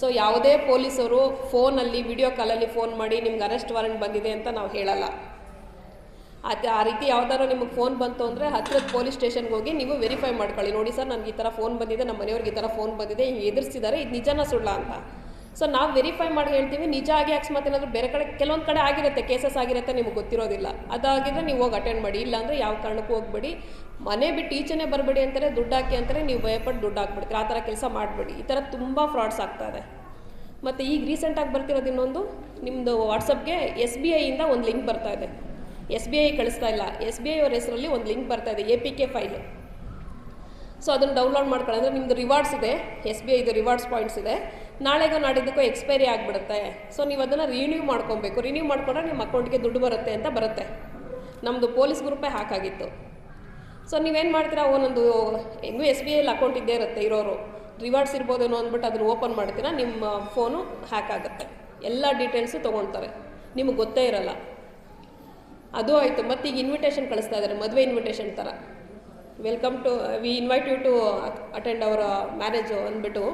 ಸೊ ಯಾವುದೇ ಪೊಲೀಸರು ಫೋನಲ್ಲಿ ವಿಡಿಯೋ ಕಾಲಲ್ಲಿ ಫೋನ್ ಮಾಡಿ ನಿಮ್ಗೆ ಅರೆಸ್ಟ್ ವಾರೆಂಟ್ ಬಂದಿದೆ ಅಂತ ನಾವು ಹೇಳಲ್ಲ. ಅದು ಆ ರೀತಿ ಯಾವ್ದಾದ್ರು ನಿಮಗೆ ಫೋನ್ ಬಂತು ಅಂದರೆ ಹತ್ತಿರದ ಪೊಲೀಸ್ ಸ್ಟೇಷನ್ಗೆ ಹೋಗಿ ನೀವು ವೆರಿಫೈ ಮಾಡ್ಕೊಳ್ಳಿ. ನೋಡಿ ಸರ್ ನನಗೆ ಈ ಥರ ಫೋನ್ ಬಂದಿದೆ ನಮ್ಮ ಮನೆಯವ್ರಿಗೆ ಈ ಥರ ಫೋನ್ ಬಂದಿದೆ, ಹಿಂಗೆ ಎದುರಿಸಿದ್ದಾರೆ ಇದು ನಿಜನ ಸುಳ್ಳ ಅಂತ. ಸೊ ನಾವು ವೆರಿಫೈ ಮಾಡಿ ಹೇಳ್ತೀವಿ, ನಿಜ ಆಗಿ ಅಕಸ್ಮಾತ್ ಏನಾದರೂ ಬೇರೆ ಕಡೆ, ಕೆಲವೊಂದು ಕಡೆ ಆಗಿರುತ್ತೆ ಕೇಸಸ್ ಆಗಿರುತ್ತೆ, ನಿಮಗೆ ಗೊತ್ತಿರೋದಿಲ್ಲ. ಅದಾಗಿದ್ರೆ ನೀವು ಹೋಗಿ ಅಟೆಂಡ್ ಮಾಡಿ, ಇಲ್ಲಾಂದರೆ ಯಾವ ಕಾರಣಕ್ಕೂ ಹೋಗ್ಬೇಡಿ. ಮನೆ ಬಿಟ್ಟು ಈಚೆನೇ ಬರಬೇಡಿ ಅಂತಾರೆ, ದುಡ್ಡು ಹಾಕಿ ಅಂತಾರೆ, ನೀವು ಭಯಪಟ್ಟು ದುಡ್ಡು ಹಾಕ್ಬಿಡ್ತೀರ. ಆ ಥರ ಕೆಲಸ ಮಾಡಬೇಡಿ. ಈ ಥರ ತುಂಬ ಫ್ರಾಡ್ಸ್ ಆಗ್ತಾ ಇದೆ. ಮತ್ತು ಈಗ ರೀಸೆಂಟಾಗಿ ಬರ್ತಿರೋದು ಇನ್ನೊಂದು ನಿಮ್ಮದು ವಾಟ್ಸಪ್ಗೆ ಎಸ್ ಬಿ ಐಯಿಂದ ಒಂದು ಲಿಂಕ್ ಬರ್ತಾ ಇದೆ. ಎಸ್ ಬಿ ಐ ಕಳಿಸ್ತಾ ಇಲ್ಲ. ಎಸ್ ಬಿ ಐ ಅವ್ರ ಹೆಸರಲ್ಲಿ ಒಂದು ಲಿಂಕ್ ಬರ್ತಾ ಇದೆ A P K file so ಅದನ್ನು ಡೌನ್ಲೋಡ್ ಮಾಡ್ಕೊಳ್ಳಿ ಅಂದರೆ ನಿಮ್ಮದು ರಿವಾರ್ಡ್ಸ್ ಇದೆ ಎಸ್ ಬಿ ಐದು ರಿವಾರ್ಡ್ಸ್ ಪಾಯಿಂಟ್ಸ್ ಇದೆ. ನಾಳೆಗೋ ನಾಡಿದ್ದಕ್ಕೂ ಎಕ್ಸ್ಪೈರಿ ಆಗಿಬಿಡುತ್ತೆ. ಸೊ ನೀವು ಅದನ್ನು ರಿನ್ಯೂ ಮಾಡ್ಕೊಬೇಕು. ರಿನ್ಯೂ ಮಾಡ್ಕೊಂಡ್ರೆ ನಿಮ್ಮ ಅಕೌಂಟ್ಗೆ ದುಡ್ಡು ಬರುತ್ತೆ ಅಂತ ಬರುತ್ತೆ. ನಮ್ಮದು ಪೊಲೀಸ್ ಗ್ರೂಪೇ ಹಾಕಾಗಿತ್ತು. ಸೊ ನೀವೇನು ಮಾಡ್ತೀರಾ? ಒಂದೊಂದು, ಹೆಂಗೂ ಎಸ್ ಬಿ ಐಲಿ ಅಕೌಂಟ್ ಇದ್ದೇ ಇರುತ್ತೆ ಇರೋರು. ರಿವಾರ್ಡ್ಸ್ ಇರ್ಬೋದೇನೋ ಅಂದ್ಬಿಟ್ಟು ಅದನ್ನು ಓಪನ್ ಮಾಡ್ತೀರಾ? ನಿಮ್ಮ ಫೋನು ಹ್ಯಾಕ್ ಆಗುತ್ತೆ. ಎಲ್ಲ ಡೀಟೇಲ್ಸು ತೊಗೊಳ್ತಾರೆ. ನಿಮಗೆ ಗೊತ್ತೇ ಇರಲ್ಲ. ಅದು ಆಯಿತು. ಮತ್ತು ಈಗ ಇನ್ವಿಟೇಷನ್ ಕಳಿಸ್ತಾ ಇದ್ದಾರೆ, ಮದುವೆ ಇನ್ವಿಟೇಷನ್ ಥರ welcome to we invite you to attend ಅವರ ಮ್ಯಾರೇಜು ಅಂದ್ಬಿಟ್ಟು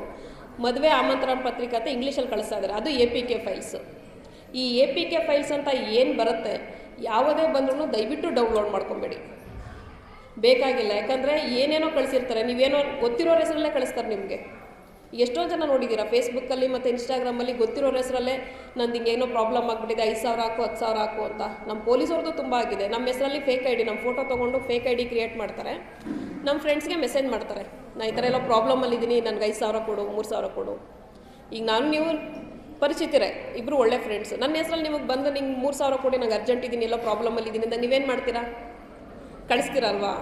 ಮದುವೆ ಆಮಂತ್ರಣ ಪತ್ರಿಕೆ ಅಂತ ಇಂಗ್ಲೀಷಲ್ಲಿ ಕಳಿಸ್ತಾ ಇದ್ದಾರೆ. ಅದು ಎ ಪಿ ಕೆ ಫೈಲ್ಸು ಈ ಎ ಪಿ ಕೆ ಫೈಲ್ಸ್ ಅಂತ ಏನು ಬರುತ್ತೆ? ಯಾವುದೇ ಬಂದ್ರೂ ದಯವಿಟ್ಟು ಡೌನ್ಲೋಡ್ ಮಾಡ್ಕೊಬೇಡಿ. ಬೇಕಾಗಿಲ್ಲ. ಯಾಕಂದರೆ ಏನೇನೋ ಕಳಿಸಿರ್ತಾರೆ. ನೀವೇನೋ ಗೊತ್ತಿರೋರ ಹೆಸರಲ್ಲೇ ಕಳಿಸ್ತಾರೆ ನಿಮಗೆ. ಎಷ್ಟೋ ಜನ ನೋಡಿದ್ದೀರಾ ಫೇಸ್ಬುಕ್ಕಲ್ಲಿ ಮತ್ತು ಇನ್ಸ್ಟಾಗ್ರಾಮಲ್ಲಿ ಗೊತ್ತಿರೋರ ಹೆಸರಲ್ಲೇ ನಂದು ಹಿಂಗೇನೋ ಪ್ರಾಬ್ಲಮ್ ಆಗಿಬಿಟ್ಟಿದೆ, ಐದು ಸಾವಿರ ಹಾಕು, ಹತ್ತು ಸಾವಿರ ಹಾಕು ಅಂತ. ನಮ್ಮ ಪೊಲೀಸವ್ರದ್ದು ತುಂಬ ಆಗಿದೆ. ನಮ್ಮ ಹೆಸರಲ್ಲಿ ಫೇಕ್ ಐ ಡಿ ನಮ್ಮ ಫೋಟೋ ತೊಗೊಂಡು ಫೇಕ್ ಐ ಡಿ ಕ್ರಿಯೇಟ್ ಮಾಡ್ತಾರೆ. ನಮ್ಮ ಫ್ರೆಂಡ್ಸ್ಗೆ ಮೆಸೇಜ್ ಮಾಡ್ತಾರೆ. ನಾನು ಈ ಥರ ಎಲ್ಲ ಪ್ರಾಬ್ಲಮಲ್ಲಿದ್ದೀನಿ ನನಗೆ ಐದು ಸಾವಿರ ಕೊಡು, ಮೂರು ಸಾವಿರ ಕೊಡು. ಈಗ ನಾನು ನೀವು ಪರಿಚಿತಿರೇ ಇಬ್ಬರು ಒಳ್ಳೆ ಫ್ರೆಂಡ್ಸ್ ನನ್ನ ಹೆಸರಲ್ಲಿ ನಿಮಗೆ ಬಂದು ನಿಂಗೆ ಮೂರು ಸಾವಿರ ಕೊಡಿ, ನಂಗೆ ಅರ್ಜೆಂಟ್ ಇದ್ದೀನಿ ಎಲ್ಲ ಪ್ರಾಬ್ಲಮಲ್ಲಿ ಇದ್ದೀನಿ ಅಂತ ನೀವೇನು ಮಾಡ್ತೀರಾ? ಕಳಿಸ್ತೀರಲ್ವಾ?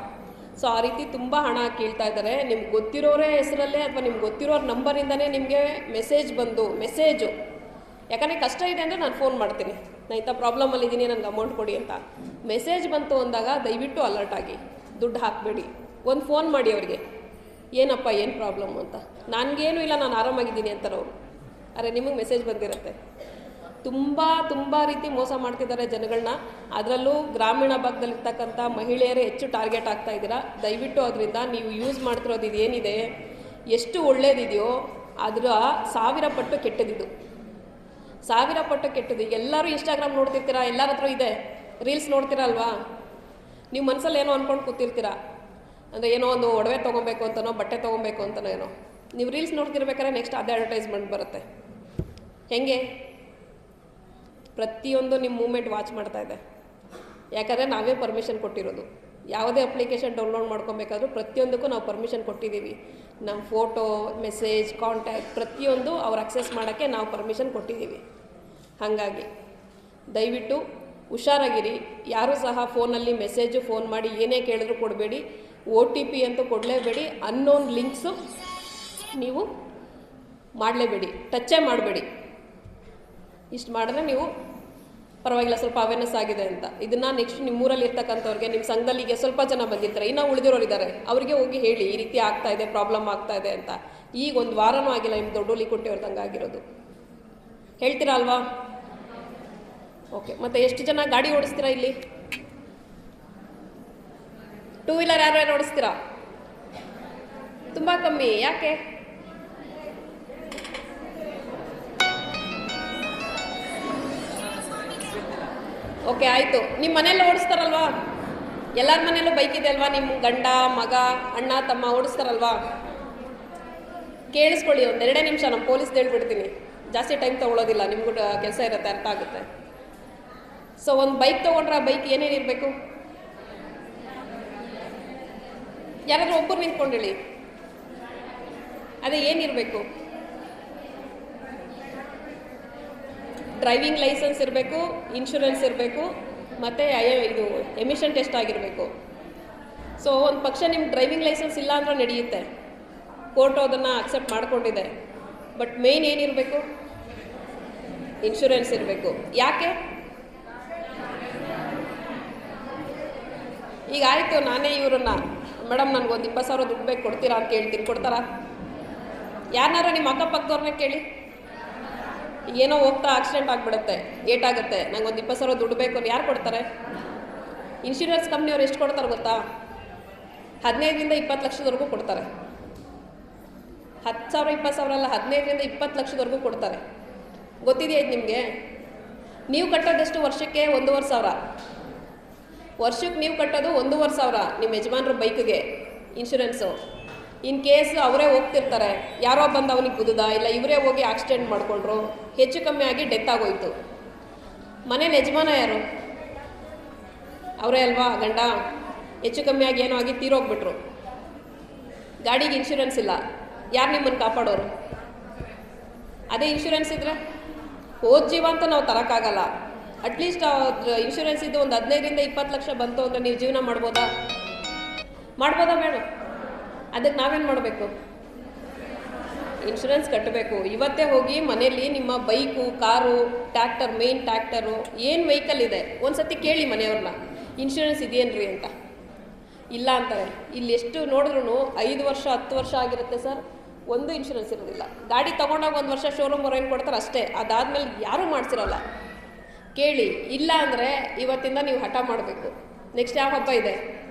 ಸೊ ಆ ರೀತಿ ತುಂಬ ಹಣ ಕೀಳ್ತಾ ಇದ್ದಾರೆ. ನಿಮ್ಗೆ ಗೊತ್ತಿರೋರೇ ಹೆಸರಲ್ಲೇ ಅಥವಾ ನಿಮ್ಗೆ ಗೊತ್ತಿರೋರ ನಂಬರಿಂದನೇ ನಿಮಗೆ ಮೆಸೇಜ್ ಬಂದು ಮೆಸೇಜು ಯಾಕಂದರೆ ಕಷ್ಟ ಇದೆ ಅಂದರೆ ನಾನು ಫೋನ್ ಮಾಡ್ತೀನಿ. ನಾನು ಇಂಥ ಪ್ರಾಬ್ಲಮಲ್ಲಿ ಇದ್ದೀನಿ ನನಗೆ ಅಮೌಂಟ್ ಕೊಡಿ ಅಂತ. ಮೆಸೇಜ್ ಬಂತು ಅಂದಾಗ ದಯವಿಟ್ಟು ಅಲರ್ಟ್ ಆಗಿ. ದುಡ್ಡು ಹಾಕಬೇಡಿ. ಒಂದು ಫೋನ್ ಮಾಡಿ ಅವರಿಗೆ. ಏನಪ್ಪ, ಏನು ಪ್ರಾಬ್ಲಮ್ ಅಂತ. ನನಗೇನು ಇಲ್ಲ, ನಾನು ಆರಾಮಾಗಿದ್ದೀನಿ ಅಂತಾರೆ ಅವರು ಅರೆ, ನಿಮಗೆ ಮೆಸೇಜ್ ಬಂದಿರುತ್ತೆ. ತುಂಬ ತುಂಬ ರೀತಿ ಮೋಸ ಮಾಡ್ತಿದ್ದಾರೆ ಜನಗಳನ್ನ ಅದರಲ್ಲೂ ಗ್ರಾಮೀಣ ಭಾಗದಲ್ಲಿರ್ತಕ್ಕಂಥ ಮಹಿಳೆಯರೇ ಹೆಚ್ಚು ಟಾರ್ಗೆಟ್ ಆಗ್ತಾ ಇದ್ದೀರಾ? ದಯವಿಟ್ಟು ಅದರಿಂದ ನೀವು ಯೂಸ್ ಮಾಡ್ತಿರೋದು ಇದೇನಿದೆ? ಎಷ್ಟು ಒಳ್ಳೇದಿದೆಯೋ ಅದರ ಸಾವಿರ ಪಟ್ಟು ಕೆಟ್ಟದಿದು ಸಾವಿರ ಪಟ್ಟು ಕೆಟ್ಟದ್ದು. ಎಲ್ಲರೂ ಇನ್ಸ್ಟಾಗ್ರಾಮ್ ನೋಡ್ತಿರ್ತೀರಾ? ಎಲ್ಲರ ಹತ್ರ ಇದೆ. ರೀಲ್ಸ್ ನೋಡ್ತೀರಾ ಅಲ್ವಾ ನೀವು ಮನಸ್ಸಲ್ಲಿ ಏನೋ ಅಂದ್ಕೊಂಡು ಕೂತಿರ್ತೀರಾ? ಅಂದರೆ ಏನೋ ಒಂದು ಒಡವೆ ತೊಗೊಬೇಕು ಅಂತನೋ, ಬಟ್ಟೆ ತೊಗೊಬೇಕು ಅಂತನೋ ಏನೋ. ನೀವು ರೀಲ್ಸ್ ನೋಡ್ತಿರ್ಬೇಕಾದ್ರೆ ನೆಕ್ಸ್ಟ್ ಅದೇ ಅಡ್ವರ್ಟೈಸ್ಮೆಂಟ್ ಬರುತ್ತೆ. ಹೆಂಗೆ? ಪ್ರತಿಯೊಂದು ನಿಮ್ಮ ಮೂಮೆಂಟ್ ವಾಚ್ ಮಾಡ್ತಾ ಇದೆ. ಯಾಕಂದರೆ ನಾವೇ ಪರ್ಮಿಷನ್ ಕೊಟ್ಟಿರೋದು. ಯಾವುದೇ ಅಪ್ಲಿಕೇಶನ್ ಡೌನ್ಲೋಡ್ ಮಾಡ್ಕೊಬೇಕಾದ್ರೂ ಪ್ರತಿಯೊಂದಕ್ಕೂ ನಾವು ಪರ್ಮಿಷನ್ ಕೊಟ್ಟಿದ್ದೀವಿ. ನಮ್ಮ ಫೋಟೋ ಮೆಸೇಜ್ ಕಾಂಟ್ಯಾಕ್ಟ್ ಪ್ರತಿಯೊಂದು ಅವ್ರು ಅಕ್ಸೆಸ್ ಮಾಡೋಕ್ಕೆ ನಾವು ಪರ್ಮಿಷನ್ ಕೊಟ್ಟಿದ್ದೀವಿ. ಹಾಗಾಗಿ, ದಯವಿಟ್ಟು ಹುಷಾರಾಗಿರಿ. ಯಾರೂ ಸಹ ಫೋನಲ್ಲಿ ಮೆಸೇಜು ಫೋನ್ ಮಾಡಿ ಏನೇ ಕೇಳಿದ್ರು ಕೊಡಬೇಡಿ. ಒ ಟಿ ಪಿ ಅಂತೂ ಕೊಡಲೇಬೇಡಿ. ಅನ್ನೋನ್ ಲಿಂಕ್ಸು ನೀವು ಮಾಡಲೇಬೇಡಿ. ಟಚ್ಚೇ ಮಾಡಬೇಡಿ. ಇಷ್ಟು ಮಾಡಿದ್ರೆ ನೀವು ಪರವಾಗಿಲ್ಲ, ಸ್ವಲ್ಪ ಅವೇರ್ನೆಸ್ ಆಗಿದೆ ಅಂತ. ಇದನ್ನು ನೆಕ್ಸ್ಟ್ ನಿಮ್ಮೂರಲ್ಲಿ ಇರ್ತಕ್ಕಂಥವ್ರಿಗೆ ನಿಮ್ಮ ಸಂಘದಲ್ಲಿ ಈಗ ಸ್ವಲ್ಪ ಜನ ಬಂದಿರ್ತಾರೆ, ಇನ್ನೂ ಉಳಿದಿರೋರು ಇದ್ದಾರೆ ಅವರಿಗೆ ಹೋಗಿ ಹೇಳಿ, ಈ ರೀತಿ ಆಗ್ತಾ ಇದೆ ಪ್ರಾಬ್ಲಮ್ ಆಗ್ತಾ ಇದೆ ಅಂತ. ಈಗ ಒಂದು ವಾರನೂ ಆಗಿಲ್ಲ ನಿಮ್ಮ ದೊಡ್ಡೋಲಿ ಕುಂಟೆಯವ್ರದಂಗೆ ಆಗಿರೋದು. ಹೇಳ್ತೀರಾ ಅಲ್ವಾ? ಓಕೆ ಮತ್ತೆ ಎಷ್ಟು ಜನ ಗಾಡಿ ಓಡಿಸ್ತೀರಾ ಇಲ್ಲಿ? ಟೂ ವೀಲರ್ ಯಾರು ಯಾರು ಓಡಿಸ್ತೀರಾ? ತುಂಬ ಕಮ್ಮಿ, ಯಾಕೆ? ಓಕೆ, ಆಯಿತು. ನಿಮ್ಮ ಮನೇಲಿ ಓಡಿಸ್ತಾರಲ್ವಾ? ಎಲ್ಲರ ಮನೇಲೂ ಬೈಕ್ ಇದೆ ಅಲ್ವಾ? ನಿಮ್ಮ ಗಂಡ, ಮಗ, ಅಣ್ಣ, ತಮ್ಮ ಓಡಿಸ್ತಾರಲ್ವಾ? ಕೇಳಿಸ್ಕೊಳ್ಳಿ, ಒಂದು ಎರಡೇ ನಿಮಿಷ ನಮ್ಮ ಪೊಲೀಸ್ದು ಹೇಳ್ಬಿಡ್ತೀನಿ. ಜಾಸ್ತಿ ಟೈಮ್ ತೊಗೊಳೋದಿಲ್ಲ, ನಿಮಗೂ ಕೆಲಸ ಇರುತ್ತೆ, ಅರ್ಥ ಆಗುತ್ತೆ. ಸೊ ಒಂದು ಬೈಕ್ ತೊಗೊಂಡ್ರೆ ಆ ಬೈಕ್ ಏನೇನು ಇರಬೇಕು? ಯಾರಾದರೂ ಒಬ್ಬರು ನಿಂತ್ಕೊಂಡು ಹೇಳಿ ಅದೇ ಏನಿರಬೇಕು ಡ್ರೈವಿಂಗ್ ಲೈಸೆನ್ಸ್ ಇರಬೇಕು ಇನ್ಶೂರೆನ್ಸ್ ಇರಬೇಕು, ಮತ್ತು ಇದು ಎಮಿಷನ್ ಟೆಸ್ಟ್ ಆಗಿರಬೇಕು. ಸೊ ಒಂದು ಪಕ್ಷ ನಿಮ್ಗೆ ಡ್ರೈವಿಂಗ್ ಲೈಸೆನ್ಸ್ ಇಲ್ಲ ಅಂದ್ರೆ ನಡೆಯುತ್ತೆ. ಕೋರ್ಟು ಅದನ್ನು ಅಕ್ಸೆಪ್ಟ್ ಮಾಡಿಕೊಂಡಿದೆ. ಬಟ್ ಮೇಯ್ನ್ ಏನಿರಬೇಕು ಇನ್ಶೂರೆನ್ಸ್ ಇರಬೇಕು. ಯಾಕೆ? ಈಗ ಆಯಿತು, ನಾನೇ ಇವರನ್ನ. ಮೇಡಮ್ ನನಗೊಂದು ಇಪ್ಪತ್ತು ಸಾವಿರ ದುಡ್ಡು ಬೇಕು, ಕೊಡ್ತೀರಾ ಅಂತ ಕೇಳ್ತೀನಿ. ಕೊಡ್ತಾರಾ? ಯಾರನ್ನಾರ ನಿಮ್ಮ ಅಕ್ಕಪಕ್ಕದವ್ರನ್ನ ಕೇಳಿ. ಏನೋ ಹೋಗ್ತಾ ಆಕ್ಸಿಡೆಂಟ್ ಆಗಿಬಿಡುತ್ತೆ, ಏಟಾಗುತ್ತೆ, ನಂಗೆ ಒಂದು ಇಪ್ಪತ್ತು ಸಾವಿರ ದುಡ್ಡು ಬೇಕು ಯಾರು ಕೊಡ್ತಾರೆ? ಇನ್ಶೂರೆನ್ಸ್ ಕಂಪ್ನಿಯವ್ರು ಎಷ್ಟು ಕೊಡ್ತಾರೆ ಗೊತ್ತಾ? ಹದಿನೈದರಿಂದ ಇಪ್ಪತ್ತು ಲಕ್ಷದವರೆಗೂ ಕೊಡ್ತಾರೆ. ಹತ್ತು ಸಾವಿರ, ಇಪ್ಪತ್ತು ಸಾವಿರ ಅಲ್ಲ, ಹದಿನೈದರಿಂದ ಇಪ್ಪತ್ತು ಲಕ್ಷದವರೆಗೂ ಕೊಡ್ತಾರೆ. ಗೊತ್ತಿದೆಯಾ ಇದು ನಿಮಗೆ? ನೀವು ಕಟ್ಟೋದೆಷ್ಟು ವರ್ಷಕ್ಕೆ? ಒಂದೂವರೆ ಸಾವಿರ. ವರ್ಷಕ್ಕೆ ನೀವು ಕಟ್ಟೋದು ಒಂದೂವರೆ ಸಾವಿರ, ನಿಮ್ಮ ಯಜಮಾನರು ಬೈಕ್ಗೆ ಇನ್ಶೂರೆನ್ಸು ಇನ್ ಕೇಸ್ ಅವರೇ ಹೋಗ್ತಿರ್ತಾರೆ, ಯಾರೋ ಬಂದು ಅವನಿಗೆ ಗುದ್ದದ, ಇಲ್ಲ ಇವರೇ ಹೋಗಿ ಆಕ್ಸಿಡೆಂಟ್ ಮಾಡಿಕೊಂಡ್ರು, ಹೆಚ್ಚು ಕಮ್ಮಿ ಆಗಿ ಡೆತ್ ಆಗೋಯ್ತು. ಮನೇಲಿ ಯಜಮಾನ ಯಾರು? ಅವರೇ ಅಲ್ವಾ ಗಂಡ? ಹೆಚ್ಚು ಕಮ್ಮಿ ಆಗಿ ಏನೋ ಆಗಿ ತೀರೋಗ್ಬಿಟ್ರು ಗಾಡಿಗೆ ಇನ್ಶೂರೆನ್ಸ್ ಇಲ್ಲ. ಯಾರು ನಿಮ್ಮನ್ನು ಕಾಪಾಡೋರು? ಅದೇ ಇನ್ಶೂರೆನ್ಸ್ ಇದ್ರೆ? ಹೋದ ಜೀವ ಅಂತ ನಾವು ತರೋಕ್ಕಾಗಲ್ಲ ಅಟ್ಲೀಸ್ಟ್ ಅದ್ರ ಇನ್ಶೂರೆನ್ಸ್ ಇದ್ದು ಒಂದು ಹದಿನೈದರಿಂದ ಇಪ್ಪತ್ತು ಲಕ್ಷ ಬಂತು ಅಂದರೆ ನೀವು ಜೀವನ ಮಾಡ್ಬೋದಾ? ಮಾಡ್ಬೋದಾ ಬೇಡ. ಅದಕ್ಕೆ ನಾವೇನು ಮಾಡಬೇಕು? ಇನ್ಶೂರೆನ್ಸ್ ಕಟ್ಟಬೇಕು ಇವತ್ತೇ ಹೋಗಿ ಮನೆಯಲ್ಲಿ ನಿಮ್ಮ bike, car tractor main tractor ಏನು ವೆಹಿಕಲ್ ಇದೆ? ಒಂದು ಸತಿ ಕೇಳಿ ಮನೆಯವ್ರನ್ನ. ಇನ್ಶೂರೆನ್ಸ್ ಇದೆಯೇನ್ರಿ ಅಂತ. ಇಲ್ಲ ಅಂತಾರೆ. ಇಲ್ಲಿ ಎಷ್ಟು ನೋಡಿದ್ರು ಐದು ವರ್ಷ, ಹತ್ತು ವರ್ಷ ಆಗಿರುತ್ತೆ ಸರ್. ಒಂದು ಇನ್ಶೂರೆನ್ಸ್ ಇರೋದಿಲ್ಲ. ಗಾಡಿ ತೊಗೊಂಡಾಗ ಒಂದು ವರ್ಷ ಶೋರೂಮ್ ಏನು ಕೊಡ್ತಾರೆ ಅಷ್ಟೇ. ಅದಾದಮೇಲೆ ಯಾರೂ ಮಾಡಿಸಿರಲ್ಲ. ಕೇಳಿ. ಇಲ್ಲ ಅಂದರೆ ಇವತ್ತಿಂದ ನೀವು ಹಠ ಮಾಡಬೇಕು. ನೆಕ್ಸ್ಟ್ ಯಾವ ಹಬ್ಬ ಇದೆ?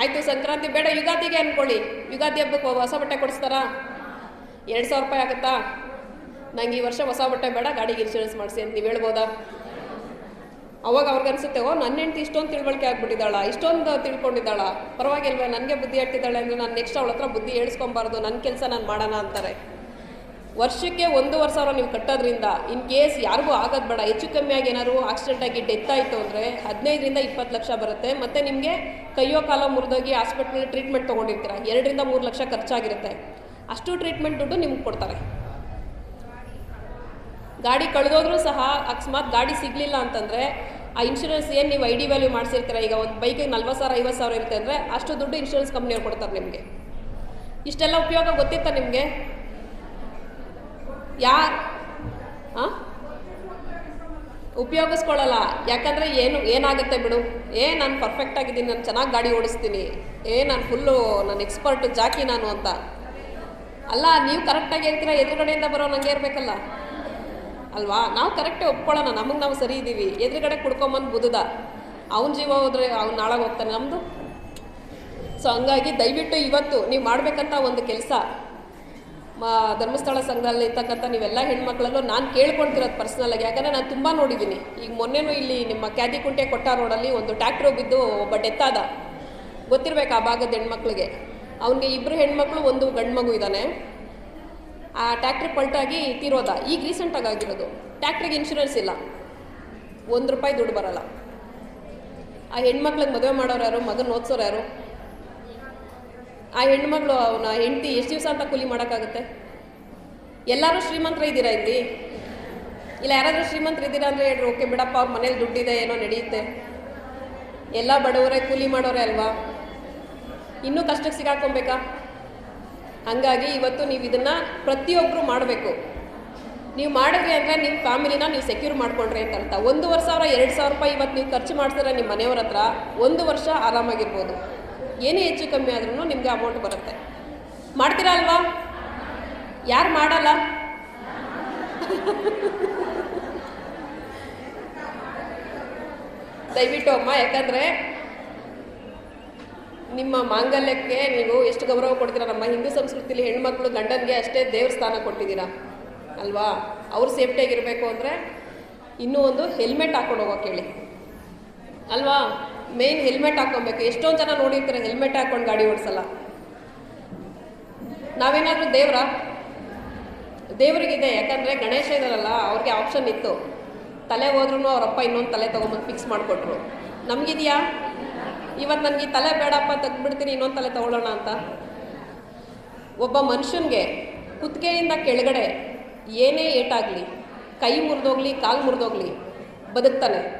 ಆಯಿತು ಸಂಕ್ರಾಂತಿ ಬೇಡ, ಯುಗಾದಿಗೆ ಅಂದ್ಕೊಳ್ಳಿ ಯುಗಾದಿ ಹಬ್ಬಕ್ಕೆ ಹೊಸ ಬಟ್ಟೆ ಕೊಡಿಸ್ತಾರಾ? ಎರಡು ಸಾವಿರ ರೂಪಾಯಿ ಆಗುತ್ತಾ? ನಂಗೆ ಈ ವರ್ಷ ಹೊಸ ಬಟ್ಟೆ ಬೇಡ, ಗಾಡಿಗೆ ಇನ್ಶೂರೆನ್ಸ್ ಮಾಡಿಸಿ ಅಂತ ನೀವು ಹೇಳ್ಬೋದಾ? ಅವಾಗ ಅವ್ರಿಗೆ ಅನ್ಸುತ್ತೆ, ಓ ನನ್ನ ಹೆಂಡತಿ ಇಷ್ಟೊಂದು ತಿಳುವಳಿಕೆ ಆಗ್ಬಿಟ್ಟಿದ್ದಾಳ, ಇಷ್ಟೊಂದು ತಿಳ್ಕೊಂಡಿದ್ದಾಳ. ಪರವಾಗಿಲ್ವೇ, ನನಗೆ ಬುದ್ಧಿ ಆಗ್ತಿದ್ದಾಳೆ ಅಂದರೆ ನಾನು ನೆಕ್ಸ್ಟ್ ಅವಳ ಹತ್ರ ಬುದ್ಧಿ ಹೇಳಿಸ್ಕೊಬಾರ್ದು ನನ್ನ ಕೆಲಸ ನಾನು ಮಾಡೋಣ ಅಂತಾರೆ. ವರ್ಷಕ್ಕೆ ಒಂದೂವರೆ ಸಾವಿರ ನೀವು ಕಟ್ಟೋದ್ರಿಂದ ಇನ್ ಕೇಸ್ ಯಾರಿಗೂ ಆಗೋದು ಬೇಡ, ಹೆಚ್ಚು ಕಮ್ಮಿ ಆಗಿ ಏನಾದ್ರು ಆಕ್ಸಿಡೆಂಟ್ ಆಗಿ ಡೆತ್ ಆಯಿತು ಅಂದರೆ ಹದಿನೈದರಿಂದ ಇಪ್ಪತ್ತು ಲಕ್ಷ ಬರುತ್ತೆ. ಮತ್ತು ನಿಮಗೆ ಕೈಯೋ ಕಾಲ ಮುರಿದೋಗಿ ಹಾಸ್ಪಿಟ್ಲಲ್ಲಿ ಟ್ರೀಟ್ಮೆಂಟ್ ತೊಗೊಂಡಿರ್ತೀರ? ಎರಡರಿಂದ ಮೂರು ಲಕ್ಷ ಖರ್ಚಾಗಿರುತ್ತೆ. ಅಷ್ಟು ಟ್ರೀಟ್ಮೆಂಟ್ ದುಡ್ಡು ನಿಮ್ಗೆ ಕೊಡ್ತಾರೆ. ಗಾಡಿ ಕಳೆದೋದ್ರೂ ಸಹ ಅಕಸ್ಮಾತ್ ಗಾಡಿ ಸಿಗಲಿಲ್ಲ ಅಂತಂದರೆ ಆ ಇನ್ಶೂರೆನ್ಸ್ ಏನು ನೀವು ಐ ಡಿ ವ್ಯಾಲ್ಯೂ ಮಾಡಿಸಿರ್ತೀರ? ಈಗ ಒಂದು ಬೈಕಿಗೆ ನಲ್ವತ್ತು ಸಾವಿರ, ಐವತ್ತು ಸಾವಿರ ಇರುತ್ತೆ ಅಂದರೆ ಅಷ್ಟು ದುಡ್ಡು ಇನ್ಶೂರೆನ್ಸ್ ಕಂಪ್ನಿಯವ್ರು ಕೊಡ್ತಾರೆ ನಿಮಗೆ. ಇಷ್ಟೆಲ್ಲ ಉಪಯೋಗ ಗೊತ್ತಿತ್ತಾ ನಿಮಗೆ? ಯಾ, ಹಾಂ? ಉಪಯೋಗಿಸ್ಕೊಳ್ಳಲ್ಲ. ಯಾಕಂದರೆ ಏನು, ಏನಾಗುತ್ತೆ ಬಿಡು. ಏ, ನಾನು ಪರ್ಫೆಕ್ಟ್ ಆಗಿದ್ದೀನಿ, ನಾನು ಚೆನ್ನಾಗಿ ಗಾಡಿ ಓಡಿಸ್ತೀನಿ. ಏ, ನಾನು ಫುಲ್ಲು ನಾನು ಎಕ್ಸ್ಪರ್ಟ್ ಜಾಕಿ ನಾನು ಅಂತ. ಅಲ್ಲ, ನೀವು ಕರೆಕ್ಟಾಗಿ ಹೇಳ್ತೀರಾ, ಎದುರುಗಡೆಯಿಂದ ಬರೋ ನಂಗೆ ಇರಬೇಕಲ್ಲ. ಅಲ್ವಾ? ನಾವು ಕರೆಕ್ಟೇ ಒಪ್ಕೊಳ್ಳೋಣ, ನಮಗೆ ನಾವು ಸರಿ ಇದ್ದೀವಿ ಎದುರುಗಡೆ ಕುಡ್ಕೊಂಬಂದು ಬುದುದ. ಅವ್ನ ಜೀವ ಹೋದ್ರೆ ಅವ್ನು ನಾಳಾಗ ಹೋಗ್ತಾನೆ ನಮ್ಮದು ಸೊ ಹಂಗಾಗಿ ದಯವಿಟ್ಟು ಇವತ್ತು ನೀವು ಮಾಡಬೇಕಂತ ಒಂದು ಕೆಲಸ. ಧರ್ಮಸ್ಥಳ ಸಂಘದಲ್ಲಿ ಇರ್ತಕ್ಕಂಥ ನೀವೆಲ್ಲ ಹೆಣ್ಮಕ್ಳಲ್ಲೂ ನಾನು ಕೇಳ್ಕೊಳ್ತಿರೋದು ಪರ್ಸ್ನಲಾಗಿ ಯಾಕಂದರೆ ನಾನು ತುಂಬ ನೋಡಿದ್ದೀನಿ. ಈಗ ಮೊನ್ನೆನೂ ಇಲ್ಲಿ ನಿಮ್ಮ ಕ್ಯಾದಿಕುಂಟೆ ಕೊಟ್ಟ ರೋಡಲ್ಲಿ ಒಂದು ಟ್ಯಾಕ್ಟ್ರು ಬಿದ್ದು ಒಬ್ಬ ಡೆತ್ತಾದ ಗೊತ್ತಿರಬೇಕು ಆ ಭಾಗದ ಹೆಣ್ಮಕ್ಳಿಗೆ. ಅವನಿಗೆ ಇಬ್ಬರು ಹೆಣ್ಮಕ್ಳು, ಒಂದು ಗಂಡು ಮಗು ಇದ್ದಾನೆ. ಆ ಟ್ಯಾಕ್ಟ್ರ್ ಪಲ್ಟಾಗಿ ತೀರೋದ. ಈಗ ರೀಸೆಂಟಾಗಿ ಆಗಿರೋದು. ಟ್ಯಾಕ್ಟ್ರಿಗೆ ಇನ್ಶೂರೆನ್ಸ್ ಇಲ್ಲ. ಒಂದು ರೂಪಾಯಿ ದುಡ್ಡು ಬರಲ್ಲ. ಆ ಹೆಣ್ಮಕ್ಳಿಗೆ ಮದುವೆ ಮಾಡೋರು ಯಾರು? ಮಗನ ಓದಿಸೋರು ಯಾರು? ಆ ಹೆಣ್ಮಗಳು ಅವನ ಹೆಂಡತಿ ಎಷ್ಟು ದಿವಸ ಅಂತ ಕೂಲಿ ಮಾಡೋಕ್ಕಾಗುತ್ತೆ? ಎಲ್ಲರೂ ಶ್ರೀಮಂತರ ಇದ್ದೀರಾ ಇಲ್ಲಿ? ಇಲ್ಲ, ಯಾರಾದರೂ ಶ್ರೀಮಂತರು ಇದ್ದೀರಾ ಅಂದರೆ ಹೇಳ್ರಿ, ಓಕೆ, ಬಿಡಪ್ಪ, ಅವ್ರ ಮನೇಲಿ ದುಡ್ಡಿದೆ, ಏನೋ ನಡೆಯುತ್ತೆ. ಎಲ್ಲ ಬಡವರೇ ಕೂಲಿ ಮಾಡೋರೇ ಅಲ್ವಾ? ಇನ್ನೂ ಕಷ್ಟಕ್ಕೆ ಸಿಗಾಕೊಬೇಕಾ ಹಾಗಾಗಿ ಇವತ್ತು ನೀವು ಇದನ್ನು ಪ್ರತಿಯೊಬ್ಬರು ಮಾಡಬೇಕು. ನೀವು ಮಾಡಿದ್ರಿ ಅಂದರೆ ನಿಮ್ಮ ಫ್ಯಾಮಿಲಿನ ನೀವು ಸೆಕ್ಯೂರ್ ಮಾಡ್ಕೊಂಡ್ರಿ ಅಂತ ಅರ್ಥ ಒಂದೂವರೆ ಸಾವಿರ ಎರಡು ಸಾವಿರ ರೂಪಾಯಿ ಇವತ್ತು ನೀವು ಖರ್ಚು ಮಾಡ್ತಾರೆ ನಿಮ್ಮ ಮನೆಯವ್ರ ಹತ್ರ ಒಂದು ವರ್ಷ ಆರಾಮಾಗಿರ್ಬೋದು. ಏನೇ ಹೆಚ್ಚು ಕಮ್ಮಿ ಆದ್ರೂ ನಿಮಗೆ ಅಮೌಂಟ್ ಬರುತ್ತೆ. ಮಾಡ್ತೀರಾ ಅಲ್ವಾ? ಯಾರು ಮಾಡಲ್ಲ? ದಯವಿಟ್ಟು ಅಮ್ಮ, ಯಾಕಂದರೆ ನಿಮ್ಮ ಮಾಂಗಲ್ಯಕ್ಕೆ ನೀವು ಎಷ್ಟು ಗೌರವ ಕೊಡ್ತೀರಾ? ನಮ್ಮ ಹಿಂದೂ ಸಂಸ್ಕೃತಿಲಿ ಹೆಣ್ಮಕ್ಳು ಗಂಡನಿಗೆ ಅಷ್ಟೇ ದೇವ್ರ ಸ್ಥಾನ ಕೊಟ್ಟಿದ್ದೀರಾ? ಅಲ್ವಾ? ಅವ್ರು ಸೇಫ್ಟಿಯಾಗಿರಬೇಕು ಅಂದರೆ ಇನ್ನೂ ಒಂದು ಹೆಲ್ಮೆಟ್ ಹಾಕೊಂಡು ಹೋಗೋಕೆ ಹೇಳಿ ಅಲ್ವಾ? ಮೇನ್ ಹೆಲ್ಮೆಟ್ ಹಾಕೊಬೇಕು ಎಷ್ಟೊಂದು ಜನ ನೋಡಿರ್ತಾರೆ ಹೆಲ್ಮೆಟ್ ಹಾಕೊಂಡು ಗಾಡಿ ಓಡಿಸಲ್ಲ? ನಾವೇನಾದರೂ ದೇವ್ರ? ಇದೆ ಯಾಕಂದರೆ ಗಣೇಶ ಇದಾರಲ್ಲ ಅವ್ರಿಗೆ ಆಪ್ಷನ್ ಇತ್ತು. ತಲೆ ಹೋದ್ರೂ ಅವರಪ್ಪ ಇನ್ನೊಂದು ತಲೆ ತೊಗೊಂಬಂದು ಫಿಕ್ಸ್ ಮಾಡಿಕೊಟ್ರು. ನಮಗಿದೆಯಾ? ಇವತ್ತು ನನಗೆ ಈ ತಲೆ ಬೇಡಪ್ಪ ತೆಗ್ದುಬಿಡ್ತೀನಿ ಇನ್ನೊಂದು ತಲೆ ತೊಗೊಳ್ಳೋಣ ಅಂತ. ಒಬ್ಬ ಮನುಷ್ಯನಿಗೆ ಕುತ್ತಿಗೆಯಿಂದ ಕೆಳಗಡೆ ಏನೇ ಏಟಾಗಲಿ, ಕೈ ಮುರಿದೋಗ್ಲಿ, ಕಾಲು ಮುರಿದೋಗ್ಲಿ, ಬದುಕ್ತಾನೆ.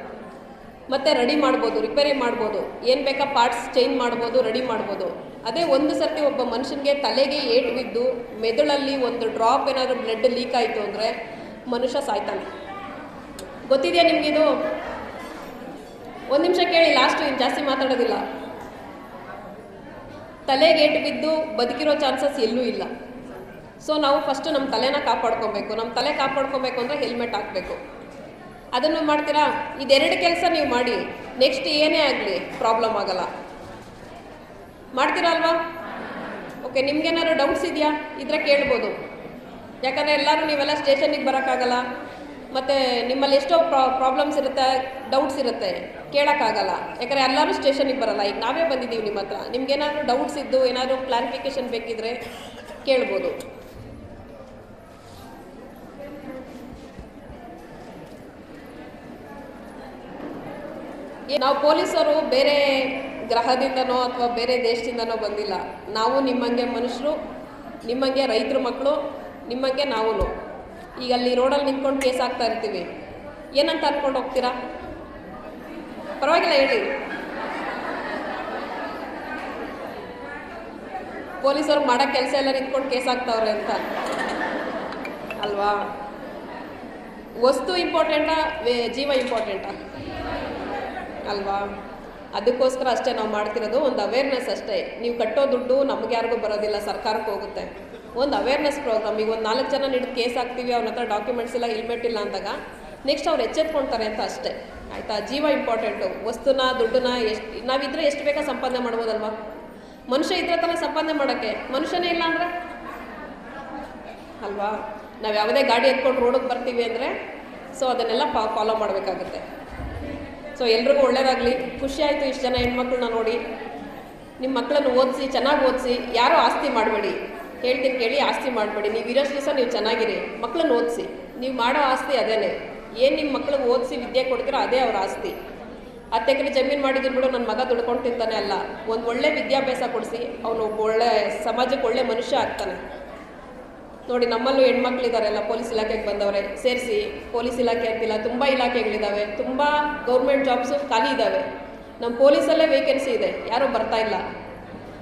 ಮತ್ತು ರೆಡಿ ಮಾಡ್ಬೋದು ರಿಪೇರಿ ಮಾಡ್ಬೋದು, ಏನು ಬೇಕಾ ಪಾರ್ಟ್ಸ್ ಚೇಂಜ್ ಮಾಡ್ಬೋದು ರೆಡಿ ಮಾಡ್ಬೋದು. ಅದೇ ಒಂದು ಸರ್ತಿ ಒಬ್ಬ ಮನುಷ್ಯನಿಗೆ ತಲೆಗೆ ಏಟು ಬಿದ್ದು ಮೆದುಳಲ್ಲಿ ಒಂದು ಡ್ರಾಪ್ ಏನಾದರೂ ಬ್ಲಡ್ ಲೀಕ್ ಆಯಿತು ಅಂದರೆ ಮನುಷ್ಯ ಸಾಯ್ತಾನೆ. ಗೊತ್ತಿದೆಯಾ ನಿಮಗಿದು ಒಂದು ನಿಮಿಷ ಕೇಳಿ ಲಾಸ್ಟ್ ಇನ್ನು ಜಾಸ್ತಿ ಮಾತಾಡೋದಿಲ್ಲ. ತಲೆಗೆ ಏಟು ಬಿದ್ದು ಬದುಕಿರೋ ಚಾನ್ಸಸ್ ಎಲ್ಲೂ ಇಲ್ಲ. ಸೊ ನಾವು ಫಸ್ಟು ನಮ್ಮ ತಲೆನ ಕಾಪಾಡ್ಕೊಬೇಕು. ನಮ್ಮ ತಲೆ ಕಾಪಾಡ್ಕೊಬೇಕು ಅಂದರೆ ಹೆಲ್ಮೆಟ್ ಹಾಕಬೇಕು. ಅದನ್ನು ಮಾಡ್ತೀರಾ? ಇದೆರಡು ಕೆಲಸ ನೀವು ಮಾಡಿ. ನೆಕ್ಸ್ಟ್ ಏನೇ ಆಗಲಿ ಪ್ರಾಬ್ಲಮ್ ಆಗಲ್ಲ. ಮಾಡ್ತೀರಾ ಅಲ್ವಾ? ಓಕೆ ನಿಮ್ಗೇನಾದ್ರು ಡೌಟ್ಸ್ ಇದೆಯಾ? ಇದ್ರೆ ಕೇಳ್ಬೋದು. ಯಾಕಂದರೆ ಎಲ್ಲರೂ ನೀವೆಲ್ಲ ಸ್ಟೇಷನಿಗೆ ಬರೋಕ್ಕಾಗಲ್ಲ. ಮತ್ತು ನಿಮ್ಮಲ್ಲಿ ಎಷ್ಟೋ ಪ್ರಾಬ್ಲಮ್ಸ್ ಇರುತ್ತೆ ಡೌಟ್ಸ್ ಇರುತ್ತೆ. ಕೇಳೋಕ್ಕಾಗಲ್ಲ. ಯಾಕಂದರೆ ಎಲ್ಲರೂ ಸ್ಟೇಷನಿಗೆ ಬರಲ್ಲ. ಈಗ ನಾವೇ ಬಂದಿದ್ದೀವಿ ನಿಮ್ಮ ಹತ್ರ ನಿಮ್ಗೇನಾದರೂ ಡೌಟ್ಸ್ ಇದ್ದು, ಏನಾದರೂ ಕ್ಲಾರಿಫಿಕೇಷನ್ ಬೇಕಿದ್ರೆ ಕೇಳ್ಬೋದು. ನಾವು ಪೊಲೀಸರು ಬೇರೆ ಗ್ರಹದಿಂದನೋ ಅಥವಾ ಬೇರೆ ದೇಶದಿಂದನೋ ಬಂದಿಲ್ಲ. ನಾವು ನಿಮ್ಮಂಗೆ ಮನುಷ್ಯರು, ನಿಮ್ಮಂಗೆ ರೈತರ ಮಕ್ಕಳು, ನಿಮ್ಮಂಗೆ ನಾವು ಈಗ ಅಲ್ಲಿ ರೋಡಲ್ಲಿ ನಿಂತ್ಕೊಂಡು ಕೇಸ್ ಆಗ್ತಾ ಇರ್ತೀವಿ. ಏನಂತ ಅನ್ಕೊಂಡು ಹೋಗ್ತೀರಾ? ಪರವಾಗಿಲ್ಲ, ಹೇಳಿ. ಪೊಲೀಸರು ಮಾಡೋ ಕೆಲಸ ಎಲ್ಲ ನಿಂತ್ಕೊಂಡು ಕೇಸ್ ಹಾಕ್ತಾವ್ರೆ ಅಂತ. ಅಲ್ವಾ? ವಸ್ತು ಇಂಪಾರ್ಟೆಂಟಾ ಜೀವ ಇಂಪಾರ್ಟೆಂಟಾ ಅಲ್ವಾ? ಅದಕ್ಕೋಸ್ಕರ ಅಷ್ಟೇ ನಾವು ಮಾಡ್ತಿರೋದು ಒಂದು ಅವೇರ್ನೆಸ್ ಅಷ್ಟೇ. ನೀವು ಕಟ್ಟೋ ದುಡ್ಡು ನಮ್ಗೆ ಯಾರಿಗೂ ಬರೋದಿಲ್ಲ, ಸರ್ಕಾರಕ್ಕೆ ಹೋಗುತ್ತೆ. ಒಂದು ಅವೇರ್ನೆಸ್ ಪ್ರೋಗ್ರಾಮ್ ಈಗ ಒಂದು ನಾಲ್ಕು ಜನ ಹಿಡಿದು ಕೇಸ್ ಹಾಕ್ತೀವಿ ಅವ್ರ ಹತ್ರ ಡಾಕ್ಯುಮೆಂಟ್ಸ್ ಇಲ್ಲ ಹೆಲ್ಮೆಟ್ ಇಲ್ಲ ಅಂದಾಗ ನೆಕ್ಸ್ಟ್ ಅವ್ರು ಎಚ್ಚೆತ್ಕೊಳ್ತಾರೆ ಅಂತ ಅಷ್ಟೇ. ಆಯಿತಾ? ಜೀವ ಇಂಪಾರ್ಟೆಂಟು ವಸ್ತುನ, ದುಡ್ಡನ್ನ ಎಷ್ಟು, ನಾವಿದ್ರೆ ಎಷ್ಟು ಬೇಕಾ ಸಂಪಾದನೆ ಮಾಡ್ಬೋದಲ್ವಾ? ಮನುಷ್ಯ ಇದ್ರೆ ತಾನೇ ಸಂಪಾದನೆ ಮಾಡೋಕ್ಕೆ. ಮನುಷ್ಯನೇ ಇಲ್ಲ ಅಂದರೆ? ಅಲ್ವಾ? ನಾವು ಯಾವುದೇ ಗಾಡಿ ಎತ್ಕೊಂಡು ರೋಡಿಗೆ ಬರ್ತೀವಿ ಅಂದರೆ ಸೊ ಅದನ್ನೆಲ್ಲ ಫಾಲೋ ಮಾಡಬೇಕಾಗುತ್ತೆ. ಸೊ ಎಲ್ರಿಗೂ ಖುಷಿ ಆಯಿತು ಇಷ್ಟು ಜನ ಹೆಣ್ಮಕ್ಳನ್ನ ನೋಡಿ. ನಿಮ್ಮ ಮಕ್ಕಳನ್ನು ಓದಿಸಿ, ಚೆನ್ನಾಗಿ ಓದಿಸಿ, ಯಾರೂ ಆಸ್ತಿ ಮಾಡಬೇಡಿ. ಹೇಳ್ತೀನಿ ಕೇಳಿ ಆಸ್ತಿ ಮಾಡಬೇಡಿ. ನೀವು ಇರೋಷ್ಟು ದಿವಸ ನೀವು ಚೆನ್ನಾಗಿರಿ. ಮಕ್ಕಳನ್ನ ಓದಿಸಿ. ನೀವು ಮಾಡೋ ಆಸ್ತಿ ಅದೇನೆ. ಏನು ನಿಮ್ಮ ಮಕ್ಳಿಗೆ ಓದಿಸಿ ವಿದ್ಯೆ ಕೊಡ್ತೀರೋ ಅದೇ ಅವ್ರ ಆಸ್ತಿ. ಹತ್ತು ಎಕರೆ ಜಮೀನು ಮಾಡಿದ್ರು ನನ್ನ ಮಗ ದುಡ್ಕೊಂಡು ತಿಂತಾನೆ ಅಲ್ಲ. ಒಂದು ಒಳ್ಳೆ ವಿದ್ಯಾಭ್ಯಾಸ ಕೊಡಿಸಿ. ಅವನು ಒಳ್ಳೆ, ಸಮಾಜಕ್ಕೆ ಒಳ್ಳೆ ಮನುಷ್ಯ ಆಗ್ತಾನೆ. ನೋಡಿ, ನಮ್ಮಲ್ಲೂ ಹೆಣ್ಮಕ್ಳಿದಾರೆಲ್ಲ, ಪೊಲೀಸ್ ಇಲಾಖೆಗೆ ಬಂದವರೇ. ಸೇರಿಸಿ, ಪೊಲೀಸ್ ಇಲಾಖೆ ಅಂತಿಲ್ಲ ತುಂಬ ಇಲಾಖೆಗಳಿದ್ದಾವೆ ತುಂಬ ಗೌರ್ಮೆಂಟ್ ಜಾಬ್ಸು ಖಾಲಿ ಇದ್ದಾವೆ ನಮ್ಮ ಪೊಲೀಸಲ್ಲೇ ವೇಕೆನ್ಸಿ ಇದೆ. ಯಾರೂ ಬರ್ತಾ ಇಲ್ಲ.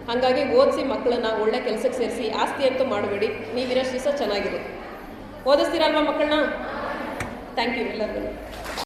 ಹಾಗಾಗಿ ಓದಿಸಿ ಮಕ್ಕಳನ್ನ ಒಳ್ಳೆ ಕೆಲಸಕ್ಕೆ ಸೇರಿಸಿ, ಆಸ್ತಿ ಅಂತೂ ಮಾಡಬೇಡಿ. ನೀವಿರೋಷ್ಟು ದಿವಸ ಚೆನ್ನಾಗಿದೆ. ಓದಿಸ್ತೀರಲ್ವಾ ಮಕ್ಕಳನ್ನ? ಥ್ಯಾಂಕ್ ಯು ಎಲ್ಲರಿಗೂ.